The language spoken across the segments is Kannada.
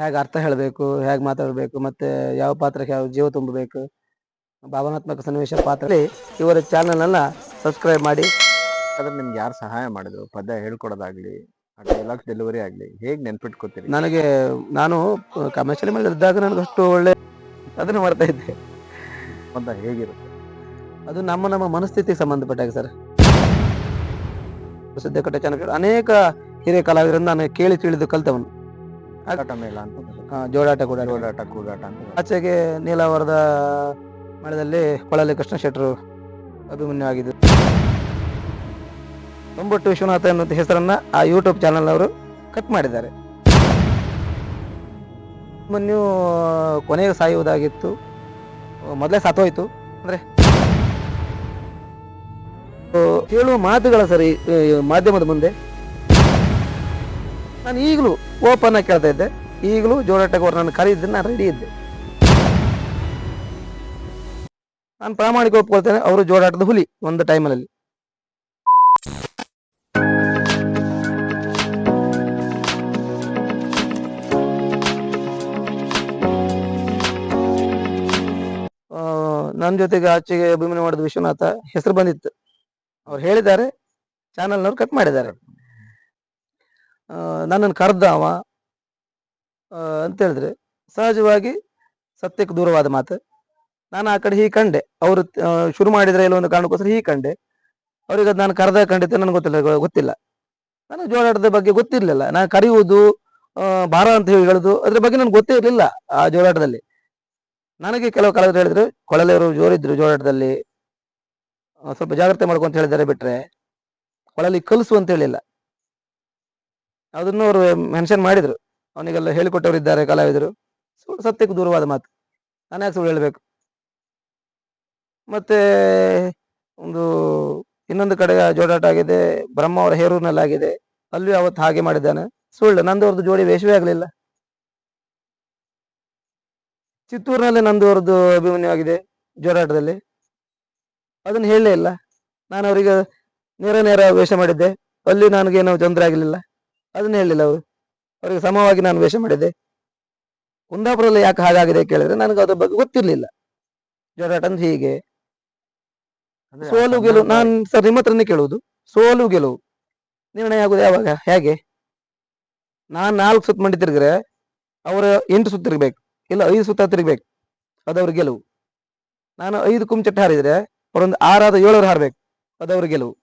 ಹೇಗೆ ಅರ್ಥ ಹೇಳಬೇಕು ಹೇಗೆ ಮಾತಾಡಬೇಕು ಮತ್ತೆ ಯಾವ ಪಾತ್ರಕ್ಕೆ ಯಾವ ಜೀವ ತುಂಬಬೇಕು ಭಾವನಾತ್ಮಕ ಸನ್ನಿವೇಶ ಪಾತ್ರ ಇವರ ಚಾನಲನ್ನು ಸಬ್ಸ್ಕ್ರೈಬ್ ಮಾಡಿ. ಅದ್ರ ನಿಮ್ಗೆ ಯಾರು ಸಹಾಯ ಮಾಡಿದ್ರು? ಪದ್ಯ ಹೇಳ್ಕೊಡೋದಾಗ್ಲಿ ಡೈಲಾಗ್ ಡೆಲಿವರಿ ಆಗಲಿ ಹೇಗೆ ನೆನ್ಪಿಟ್ಕೋತೀರಿ? ನನಗೆ ನಾನು ಕಮರ್ಷಿಯಲ್ ಮೇಲೆ ಇದ್ದಾಗ ನನಗೆ ಅಷ್ಟು ಒಳ್ಳೆ ಅದನ್ನು ಮಾಡ್ತಾ ಇದ್ದೆ. ಅಂತ ಹೇಗಿರುತ್ತೆ? ಅದು ನಮ್ಮ ನಮ್ಮ ಮನಸ್ಥಿತಿಗೆ ಸಂಬಂಧಪಟ್ಟಾಗ ಸರ್. ಸದ್ಯ ಕಟ್ಟ ಚಾನಲ್ಗಳು ಅನೇಕ ಹಿರಿಯ ಕಲಾವಿದರಿಂದ ನಾನು ಕೇಳಿ ತಿಳಿದು ಕಲ್ತವನು. ಆಟ ಮೇಳ ಅಂತ. ಜೋಡಾಟ ಕೂಡ ಓಡಾಟ ಕೂಡಾಟ ಅಂತ ಆಚೆಗೆ ನೀಲಾವರದ ಮೇಳದಲ್ಲಿ ಕೊಳಲಿ ಕೃಷ್ಣ ಶೆಟ್ಟರು ಅಭಿಮನ್ಯು ಆಗಿದ್ದು ತೊಂಬಟ್ಟು ವಿಶ್ವನಾಥ ಎನ್ನುವಂಥ ಹೆಸರನ್ನ ಆ ಯೂಟ್ಯೂಬ್ ಚಾನಲ್ ಅವರು ಕಟ್ ಮಾಡಿದ್ದಾರೆ. ಅಭಿಮನ್ಯು ಕೊನೆಗೆ ಸಾಯುವುದಾಗಿತ್ತು. ಮೊದಲೇ ಸತ್ತೋಯ್ತು ಅಂದ್ರೆ ಕೇಳುವ ಹೇಳುವ ಮಾತುಗಳ ಸರಿ ಮಾಧ್ಯಮದ ಮುಂದೆ ನಾನು ಈಗಲೂ ಓಪನ್ ಆಗಿ ಕೇಳ್ತಾ ಇದ್ದೆ. ಈಗಲೂ ಜೋರಾಟಕ್ಕೆ ಅವ್ರು ನಾನು ಕರೀದಿದ್ದು ನಾನು ರೆಡಿ ಇದ್ದೆ. ನಾನು ಪ್ರಾಮಾಣಿಕ ಒಪ್ಕೊಳ್ತೇನೆ, ಅವರು ಜೋರಾಟದ ಹುಲಿ ಒಂದು ಟೈಮಲ್ಲಿ ನನ್ನ ಜೊತೆಗೆ ಆಚೆಗೆ ಅಭಿಮಾನ ಮಾಡಿದ ವಿಶ್ವನಾಥ ಹೆಸರು ಬಂದಿತ್ತು. ಅವ್ರು ಹೇಳಿದ್ದಾರೆ ಚಾನಲ್ನವ್ರು ಕಟ್ ಮಾಡಿದ್ದಾರೆ. ನನ್ನನ್ನು ಕರೆದ ಅವ. ಹೇಳಿದ್ರೆ ಸಹಜವಾಗಿ ಸತ್ಯಕ್ಕೆ ದೂರವಾದ ಮಾತು. ನಾನು ಆ ಕಡೆ ಹೀಗೆ ಕಂಡೆ. ಅವರು ಶುರು ಮಾಡಿದ್ರೆ ಇಲ್ಲ ಒಂದು ಕಾರಣಕ್ಕೋಸ್ಕರ ಹೀಗೆ ಕಂಡೆ. ಅವ್ರಿಗೆ ನಾನು ಕರೆದ ಕಂಡಿದ್ದೆ ನನಗೆ ಗೊತ್ತಿಲ್ಲ ಗೊತ್ತಿಲ್ಲ. ನನಗೆ ಜೋಳಾಟದ ಬಗ್ಗೆ ಗೊತ್ತಿರಲಿಲ್ಲ. ನಾನು ಕರೆಯುವುದು ಬಾರ ಅಂತ ಹೇಳಿ ಹೇಳುದು ಅದ್ರ ಬಗ್ಗೆ ನನಗೆ ಗೊತ್ತೇ ಇರಲಿಲ್ಲ ಆ ಜೋಳಾಟದಲ್ಲಿ. ನನಗೆ ಕೆಲವು ಕಾಲದಲ್ಲಿ ಹೇಳಿದ್ರು ಕೊಳಲೆಯವರು ಜೋರಿದ್ರು ಜೋಳಾಟದಲ್ಲಿ. ಸ್ವಲ್ಪ ಜಾಗ್ರತೆ ಮಾಡ್ಕೊಂತ ಹೇಳಿದ್ದಾರೆ ಬಿಟ್ರೆ, ಕೊಳಲಿ ಕಲಿಸು ಅಂತ ಹೇಳಿಲ್ಲ. ಅದನ್ನು ಅವರು ಮೆನ್ಷನ್ ಮಾಡಿದ್ರು. ಅವನಿಗೆಲ್ಲ ಹೇಳಿಕೊಟ್ಟವರು ಇದ್ದಾರೆ ಕಲಾವಿದರು. ಸುಳ್ಳು ಸತ್ಯಕ್ಕೆ ದೂರವಾದ ಮಾತು. ನಾನು ಯಾಕೆ ಸುಳ್ಳು ಹೇಳಬೇಕು. ಮತ್ತೆ, ಒಂದು, ಇನ್ನೊಂದು ಕಡೆ ಜೋಡಾಟ ಆಗಿದೆ. ಬ್ರಹ್ಮ ಅವರ ಹೇರೂರಿನಲ್ಲಿ ಆಗಿದೆ ಅಲ್ಲಿಯೂ ಅವತ್ತು ಹಾಗೆ ಮಾಡಿದ್ದಾನೆ? ಸುಳ್ಳು. ನಂದು ಅವ್ರದ್ದು ಜೋಡಿ ವೇಷವೇ ಆಗಲಿಲ್ಲ. ಚಿತ್ತೂರಿನಲ್ಲಿ ನಂದವ್ರದ್ದು ಅಭಿಮನ್ಯು ಆಗಿದೆ ಜೋಡಾಟದಲ್ಲಿ. ಅದನ್ನು ಹೇಳಲೇ ಇಲ್ಲ. ನಾನು ಅವರಿಗೆ ನೇರ ನೇರ ವೇಷ ಮಾಡಿದ್ದೆ. ಅಲ್ಲಿ ನನಗೇನು ತೊಂದರೆ ಆಗಲಿಲ್ಲ. ಅದನ್ನ ಹೇಳಿಲ್ಲ ಅವರು. ಅವರಿಗೆ ಸಮವಾಗಿ ನಾನು ವೇಷ ಮಾಡಿದೆ ಕುಂದಾಪುರದಲ್ಲಿ ಯಾಕೆ ಹಾಗಾಗಿದೆ ಕೇಳಿದ್ರೆ ನನಗೆ ಅದ್ರ ಬಗ್ಗೆ ಗೊತ್ತಿರಲಿಲ್ಲ. ಜೋರಾಟ ಅಂದ್ರೆ ಹೀಗೆ. ಸೋಲು ಗೆಲುವು ನಾನು ಸರ್ ನಿಮ್ಮ ಹತ್ರನೇ ಕೇಳುವುದು. ಸೋಲು ಗೆಲುವು. ನಿರ್ಣಯ ಆಗುದು ಯಾವಾಗ? ಹೇಗೆ? ನಾನ್ ನಾಲ್ಕು ಸುತ್ತ ಮಂಡಿ ತಿರುಗ್ರೆ ಅವರು ಎಂಟು ಸುತ್ತ ತಿರುಗಬೇಕು. ಇಲ್ಲ ಐದು ಸುತ್ತ ತಿರುಗಬೇಕು. ಅದವ್ರ ಗೆಲುವು. ನಾನು ಐದು ಕುಂಚಟ್ಟೆ ಹಾರಿದ್ರೆ ಅವರೊಂದು ಆರಾದ ಏಳರು ಹಾರಬೇಕು. ಅದವ್ರ ಗೆಲುವು.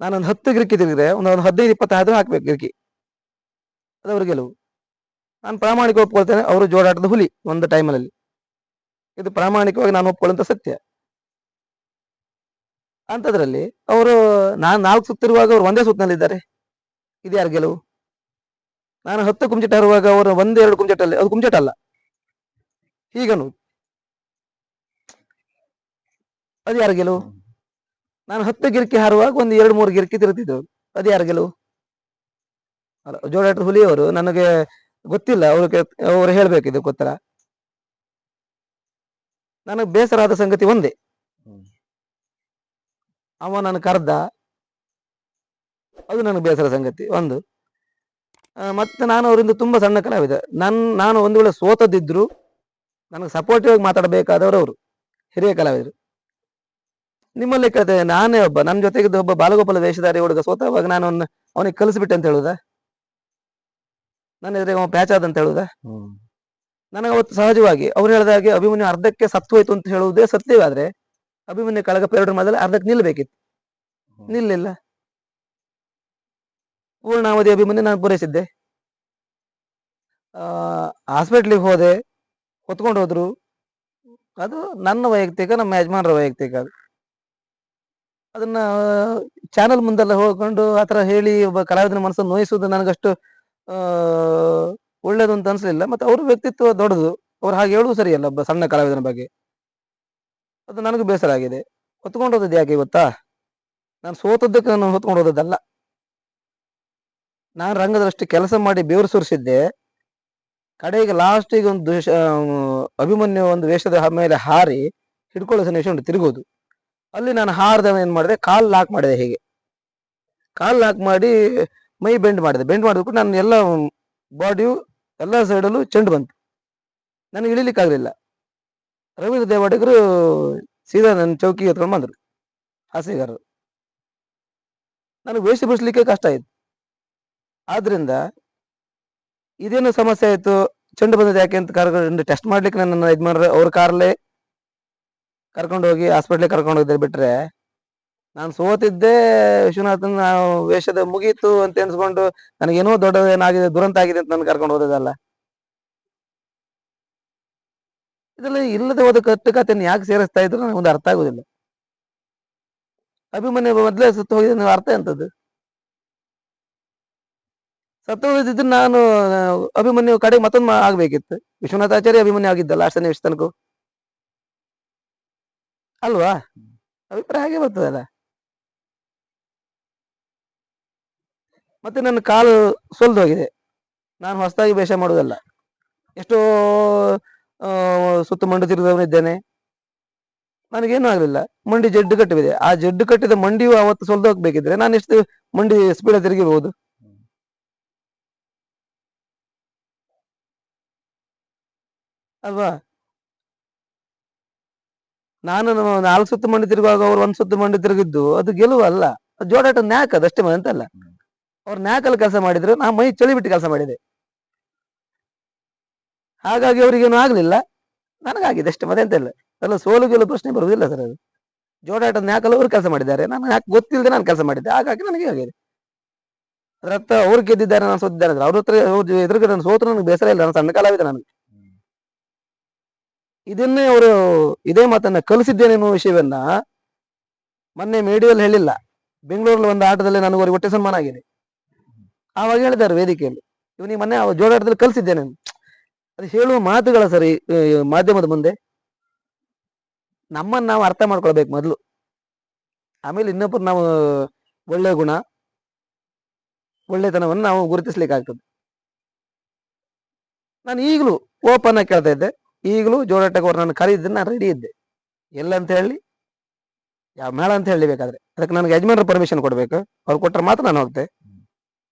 ನಾನೊಂದು ಹತ್ತು ಗಿರಿಕಿ ತಿರುಗಿದ್ರೆ ಒಂದು ಹದಿನೈದು ಇಪ್ಪತ್ತು ಆದ್ರೂ ಹಾಕ್ಬೇಕು ಗಿರಿಕಿ. ಅದು ಅವ್ರ ಗೆಲುವು. ನಾನು ಪ್ರಾಮಾಣಿಕ ಒಪ್ಕೊಳ್ತೇನೆ, ಅವರು ಜೋಡಾಟದ ಹುಲಿ ಒಂದು ಟೈಮಲ್ಲಿ. ಇದು ಪ್ರಾಮಾಣಿಕವಾಗಿ ನಾನು ಒಪ್ಕೊಳ್ಳುವಂತ ಸತ್ಯ. ಅಂಥದ್ರಲ್ಲಿ ಅವರು ನಾನು ನಾಲ್ಕು ಸುತ್ತಿರುವಾಗ ಅವರು ಒಂದೇ ಸುತ್ತಿನಲ್ಲಿದ್ದಾರೆ. ಇದು ಯಾರು ಗೆಲುವು? ನಾನು ಹತ್ತು ಕುಂಚಟ ಇರುವಾಗ ಅವರು ಒಂದೆರಡು ಕುಂಚಟಲ್ಲಿ ಅದು ಕುಂಚಟ ಅಲ್ಲ. ಹೀಗನು. ಅದು ಯಾರು ಗೆಲುವು? ನಾನು ಹತ್ತು ಗಿರ್ಕಿ ಹಾರುವಾಗ ಒಂದು ಎರಡು ಮೂರು ಗಿರ್ಕಿ ತಿರುತ್ತಿದ್ದೆವು ಅದು ಯಾರ ಗೆಲುವು? ಅಲ್ಲ ಜೋಡಾಟ ಹುಲಿಯವರು ನನಗೆ ಗೊತ್ತಿಲ್ಲ ಅವರು ಅವ್ರು ಹೇಳ್ಬೇಕಿದು ಗೊತ್ತರ ನನಗೆ ಬೇಸರ ಆದ ಸಂಗತಿ ಒಂದೇ. ಅವ ನಾನು ಕರ್ದ. ಅದು ನನಗೆ ಬೇಸರ ಸಂಗತಿ ಒಂದು. ಮತ್ತೆ ನಾನು ಅವರಿಂದ ತುಂಬಾ ಸಣ್ಣ ಕಲಾವಿದ. ನನ್ ನಾನು ಒಂದು ವೇಳೆ ಸೋತದಿದ್ರು ನನಗೆ ಸಪೋರ್ಟಿವ್ ಆಗಿ ಮಾತಾಡಬೇಕಾದವರು ಅವರು ಹಿರಿಯ ಕಲಾವಿದರು. ನಿಮ್ಮಲ್ಲಿ ಕೇಳ್ತೇನೆ ನಾನೇ ಒಬ್ಬ ನನ್ನ ಜೊತೆಗಿದ್ದ ಒಬ್ಬ ಬಾಲಗೋಪಾಲ ವೇಷಧಾರಿ ಹುಡುಗ ಸೋತವಾಗ ನಾನು ಅವ್ನ ಅವನಿಗೆ ಕಲಿಸ್ಬಿಟ್ಟೆ ಅಂತ ಹೇಳುದ? ನನ್ನ ಎದುರಿಗೆ ಅವ ಪ್ಯಾಚ್ ಆದ ಅಂತ ಹೇಳುದ. ನನಗೆ ಅವತ್ತು ಸಹಜವಾಗಿ ಅವ್ರು ಹೇಳಿದ ಹಾಗೆ ಅಭಿಮನ್ಯು ಅರ್ಧಕ್ಕೆ ಸತ್ತು ಹೋಯ್ತು ಅಂತ ಹೇಳುವುದೇ ಸತ್ಯವಾದ್ರೆ ಅಭಿಮನ್ಯು ಕಳಗ ಪೇರಡ್ ಮೊದಲು ಅರ್ಧಕ್ಕೆ ನಿಲ್ಬೇಕಿತ್ತು. ನಿಲ್ಲಿಲ್ಲ. ಪೂರ್ಣಾವಧಿ ಅಭಿಮನ್ಯು ನಾನು ಪೂರೈಸಿದ್ದೆ. ಆ ಹಾಸ್ಪಿಟ್ಲಿಗೆ ಹೋದೆ ಹೊತ್ಕೊಂಡು ಹೋದ್ರು. ಅದು ನನ್ನ ವೈಯಕ್ತಿಕ ನಮ್ಮ ಯಜಮಾನರ ವೈಯಕ್ತಿಕ ಅದು. ಅದನ್ನ ಚಾನಲ್ ಮುಂದೆಲ್ಲ ಹೋಗ್ಕೊಂಡು ಆತರ ಹೇಳಿ ಒಬ್ಬ ಕಲಾವಿದನ ಮನಸ್ಸನ್ನು ನೋಯಿಸುವುದು ನನಗಷ್ಟು ಒಳ್ಳೇದು ಅಂತ ಅನ್ಸಲಿಲ್ಲ. ಮತ್ತೆ ಅವ್ರ ವ್ಯಕ್ತಿತ್ವ ದೊಡ್ಡದು. ಅವ್ರು ಹಾಗೆ ಹೇಳುದು ಸರಿಯಲ್ಲ ಒಬ್ಬ ಸಣ್ಣ ಕಲಾವಿದನ ಬಗ್ಗೆ. ಅದು ನನಗೂ ಬೇಸರ ಆಗಿದೆ. ಹೊತ್ಕೊಂಡು ಹೋದದ್ದು ಯಾಕೆ ಗೊತ್ತಾ? ನಾನು ಸೋತದ್ದಕ್ಕೆ ನಾನು ಹೊತ್ಕೊಂಡು ಹೋದದ್ದಲ್ಲ. ನಾನು ರಂಗದಷ್ಟು ಕೆಲಸ ಮಾಡಿ ಬೆವರು ಸುರಿಸಿದ್ದೆ. ಕಡೆಗೆ ಲಾಸ್ಟಿಗೆ ಒಂದು ಅಭಿಮನ್ಯು ಒಂದು ವೇಷದ ಮೇಲೆ ಹಾರಿ ಹಿಡ್ಕೊಳ್ಳೋ ಸನ್ನಿವೇಶ ಉಂಟು ತಿರುಗೋದು ಅಲ್ಲಿ ನಾನು ಹಾರ್ದವ ಏನು ಮಾಡಿದೆ? ಕಾಲ್ ಲಾಕ್ ಮಾಡಿದೆ ಹೇಗೆ. ಕಾಲ್ ಲಾಕ್ ಮಾಡಿ ಮೈ ಬೆಂಡ್ ಮಾಡಿದೆ. ಬೆಂಡ್ ಮಾಡಿದ್ಬಿಟ್ಟು ನಾನು ಎಲ್ಲ ಬಾಡಿಯು ಎಲ್ಲ ಸೈಡಲ್ಲೂ ಚೆಂಡು ಬಂತು. ನನಗೆ ಇಳಿಲಿಕ್ಕಾಗಲಿಲ್ಲ ರವೀಂದ್ರ ದೇವಾಡಿಗರು ಸೀದಾ ನನ್ನ ಚೌಕಿ ಎತ್ಕೊಂಡು ಬಂದರು. ಹಾಸಿಗಾರರು ನನಗೆ ವೇಷ ಬಿಡಿಸ್ಲಿಕ್ಕೆ ಕಷ್ಟ ಆಯಿತು. ಆದ್ರಿಂದ ಇದೇನು ಸಮಸ್ಯೆ ಆಯಿತು? ಚೆಂಡು ಬಂದದ್ದು ಯಾಕೆ ಅಂತ ಕಾರ್ ಟೆಸ್ಟ್ ಮಾಡ್ಲಿಕ್ಕೆ ನನ್ನ ಮಾಡ್ರೆ ಅವ್ರ ಕಾರ್ಲೇ ಕರ್ಕೊಂಡು ಹೋಗಿ ಹಾಸ್ಪಿಟ್ಲಿಗೆ ಕರ್ಕೊಂಡು ಹೋಗಿದ್ದೆ ಬಿಟ್ರೆ, ನಾನು ಸೋತಿದ್ದೆ ವಿಶ್ವನಾಥನ್ ವೇಷದ ಮುಗೀತು ಅಂತ ಎನ್ಸ್ಕೊಂಡು ನನಗೇನೋ ದೊಡ್ಡ ಏನಾಗಿದೆ ದುರಂತ ಆಗಿದೆ ಅಂತ ನನ್ನ ಕರ್ಕೊಂಡು ಹೋದದಲ್ಲ ಇದರಲ್ಲಿ ಇಲ್ಲದೆ ಹೋದ ಕಟ್ಟು ಕಥೆಯನ್ನು ಯಾಕೆ ಸೇರಿಸ್ತಾ ಇದ್ರು ನನಗೆ ಒಂದು ಅರ್ಥ ಆಗುದಿಲ್ಲ. ಅಭಿಮನ್ಯು ಮೊದಲೇ ಸತ್ತು ಹೋಗಿದೆ ನೀವು ಅರ್ಥ ಎಂತದ್ದು? ಸತ್ತು ಹೋಗಿದ್ದು ನಾನು, ಅಭಿಮನ್ಯು ಕಡೆಗೆ ಮತ್ತೊಂದು ಆಗಬೇಕಿತ್ತು. ವಿಶ್ವನಾಥಾಚಾರ್ಯ ಅಭಿಮನ್ಯು ಆಗಿದ್ದಲ್ಲ ಲಾಸ್ಟ್ ನಿಮಿಷ ತನಕ ಅಲ್ವಾ? ಅಭಿಪ್ರಾಯ ಹಾಗೆ ಬರ್ತದಲ್ಲ. ಮತ್ತೆ ನನ್ನ ಕಾಲು ಹೋಗಿದೆ. ನಾನು ಹೊಸದಾಗಿ ಬೇಷ ಮಾಡುವುದಲ್ಲ ಎಷ್ಟೋ ಸುತ್ತ ಮಂಡಿ ತಿರುಗಿದವನಿದ್ದೇನೆ ನನಗೇನು ಆಗಲಿಲ್ಲ. ಮಂಡಿ ಜಡ್ಡು ಕಟ್ಟಿದೆ ಆ ಜಡ್ಡು ಕಟ್ಟಿದ ಮಂಡಿಯು ಅವತ್ತು ಹೋಗ್ಬೇಕಿದ್ರೆ ನಾನು ಎಷ್ಟು ಮಂಡಿ ಸ್ಪೀಡ್ ತಿರುಗಿಬಹುದು? ಅಲ್ವಾ? ನಾನು ನಾಲ್ಕು ಸುತ್ತು ಮಂಡಿ ತಿರುಗುವಾಗ ಅವ್ರು ಒಂದ್ ಸುತ್ತು ಮಂಡಿ ತಿರುಗಿದ್ದು ಅದು ಗೆಲುವು ಅಲ್ಲ ಅದು ಜೋಡಾಟ ನ್ಯಾಕ್ ಅದಷ್ಟೇ ಅಂತಲ್ಲ. ಅವ್ರು ನ್ಯಾಕಲ್ಲಿ ಕೆಲಸ ಮಾಡಿದ್ರು ನಾ ಮೈ ಚಳಿ ಬಿಟ್ಟು ಕೆಲಸ ಮಾಡಿದೆ. ಹಾಗಾಗಿ ಅವ್ರಿಗೇನು ಆಗ್ಲಿಲ್ಲ. ನನಗಾಗಿದೆ ಅಷ್ಟೇ ಮತ್ತೆ ಎಂತ ಇಲ್ಲ ಅಲ್ಲ ಸೋಲು ಗೆಲುವು ಪ್ರಶ್ನೆ ಬರುವುದಿಲ್ಲ ಸರ್ ಅದು. ಜೋಡಾಟ ನ್ಯಾಕಲ್ಲಿ ಅವ್ರು ಕೆಲಸ ಮಾಡಿದ್ದಾರೆ. ನಾನು ಯಾಕೆ ಗೊತ್ತಿಲ್ಲದೆ ನಾನು ಕೆಲಸ ಮಾಡಿದ್ದೆ. ಹಾಗಾಗಿ ನನಗೆ ಆಗಿದೆ. ಅದ್ರ ಅರ್ಥ ಅವ್ರು ಗೆದ್ದಿದ್ದಾರೆ ನಾನು ಸೋತಿದ್ದಾರೆ ಅವ್ರ ಹತ್ರ ಅವ್ರ ಎದುರುಗಡೆ ನಾನು ಸೋತು ನನಗೆ ಬೇಸರ ಇಲ್ಲ. ನಾನು ಸಣ್ಣ ಕಾಲವಿದೆ ನನಗೆ. ಇದನ್ನೇ ಅವರು ಇದೇ ಮಾತನ್ನ ಕಲಿಸಿದ್ದೇನೆ ಎನ್ನುವ ವಿಷಯವನ್ನ ಮೊನ್ನೆ ಮೀಡಿಯಲ್ಲಿ ಹೇಳಿಲ್ಲ. ಬೆಂಗಳೂರಲ್ಲಿ ಒಂದು ಆಟದಲ್ಲಿ ನನಗೆ ಅವ್ರಿಗೆ ಹೊಟ್ಟೆ ಸನ್ಮಾನ ಆಗಿದೆ ಆವಾಗ ಹೇಳಿದ್ದಾರೆ ವೇದಿಕೆಯಲ್ಲಿ. ಇವನಿಗೆ ಮೊನ್ನೆ ಜೋಡಾಟದಲ್ಲಿ ಕಲಿಸಿದ್ದೇನೆ. ಅದು ಹೇಳುವ ಮಾತುಗಳ ಸರಿ ಮಾಧ್ಯಮದ ಮುಂದೆ ನಮ್ಮನ್ನು ನಾವು ಅರ್ಥ ಮಾಡ್ಕೊಳ್ಬೇಕು ಮೊದಲು. ಆಮೇಲೆ ಇನ್ನೊಬ್ಬರು ನಾವು ಒಳ್ಳೆಯ ಗುಣ, ಒಳ್ಳೆತನವನ್ನು ನಾವು ಗುರುತಿಸ್ಲಿಕ್ಕೆ ಆಗ್ತದೆ. ನಾನು ಈಗಲೂ ಓಪನ್ ಆಗಿ ಕೇಳ್ತಾ ಇದ್ದೆ. ಈಗಲೂ ಜೋಡಾಟಕ್ಕೆ ಅವ್ರು ನಾನು ಕರೀದಿದ್ದು ನಾನು ರೆಡಿ ಇದ್ದೆ. ಎಲ್ಲ ಅಂತ ಹೇಳಿ? ಯಾವ ಮೇಳ ಅಂತ ಹೇಳಿ ಬೇಕಾದ್ರೆ ಅದಕ್ಕೆ ನನಗೆ ಯಜಮಾನ್ರ ಪರ್ಮಿಷನ್ ಕೊಡಬೇಕು. ಅವ್ರು ಕೊಟ್ಟರೆ ಮಾತ್ರ ನಾನು ಹೋಗ್ತೆ.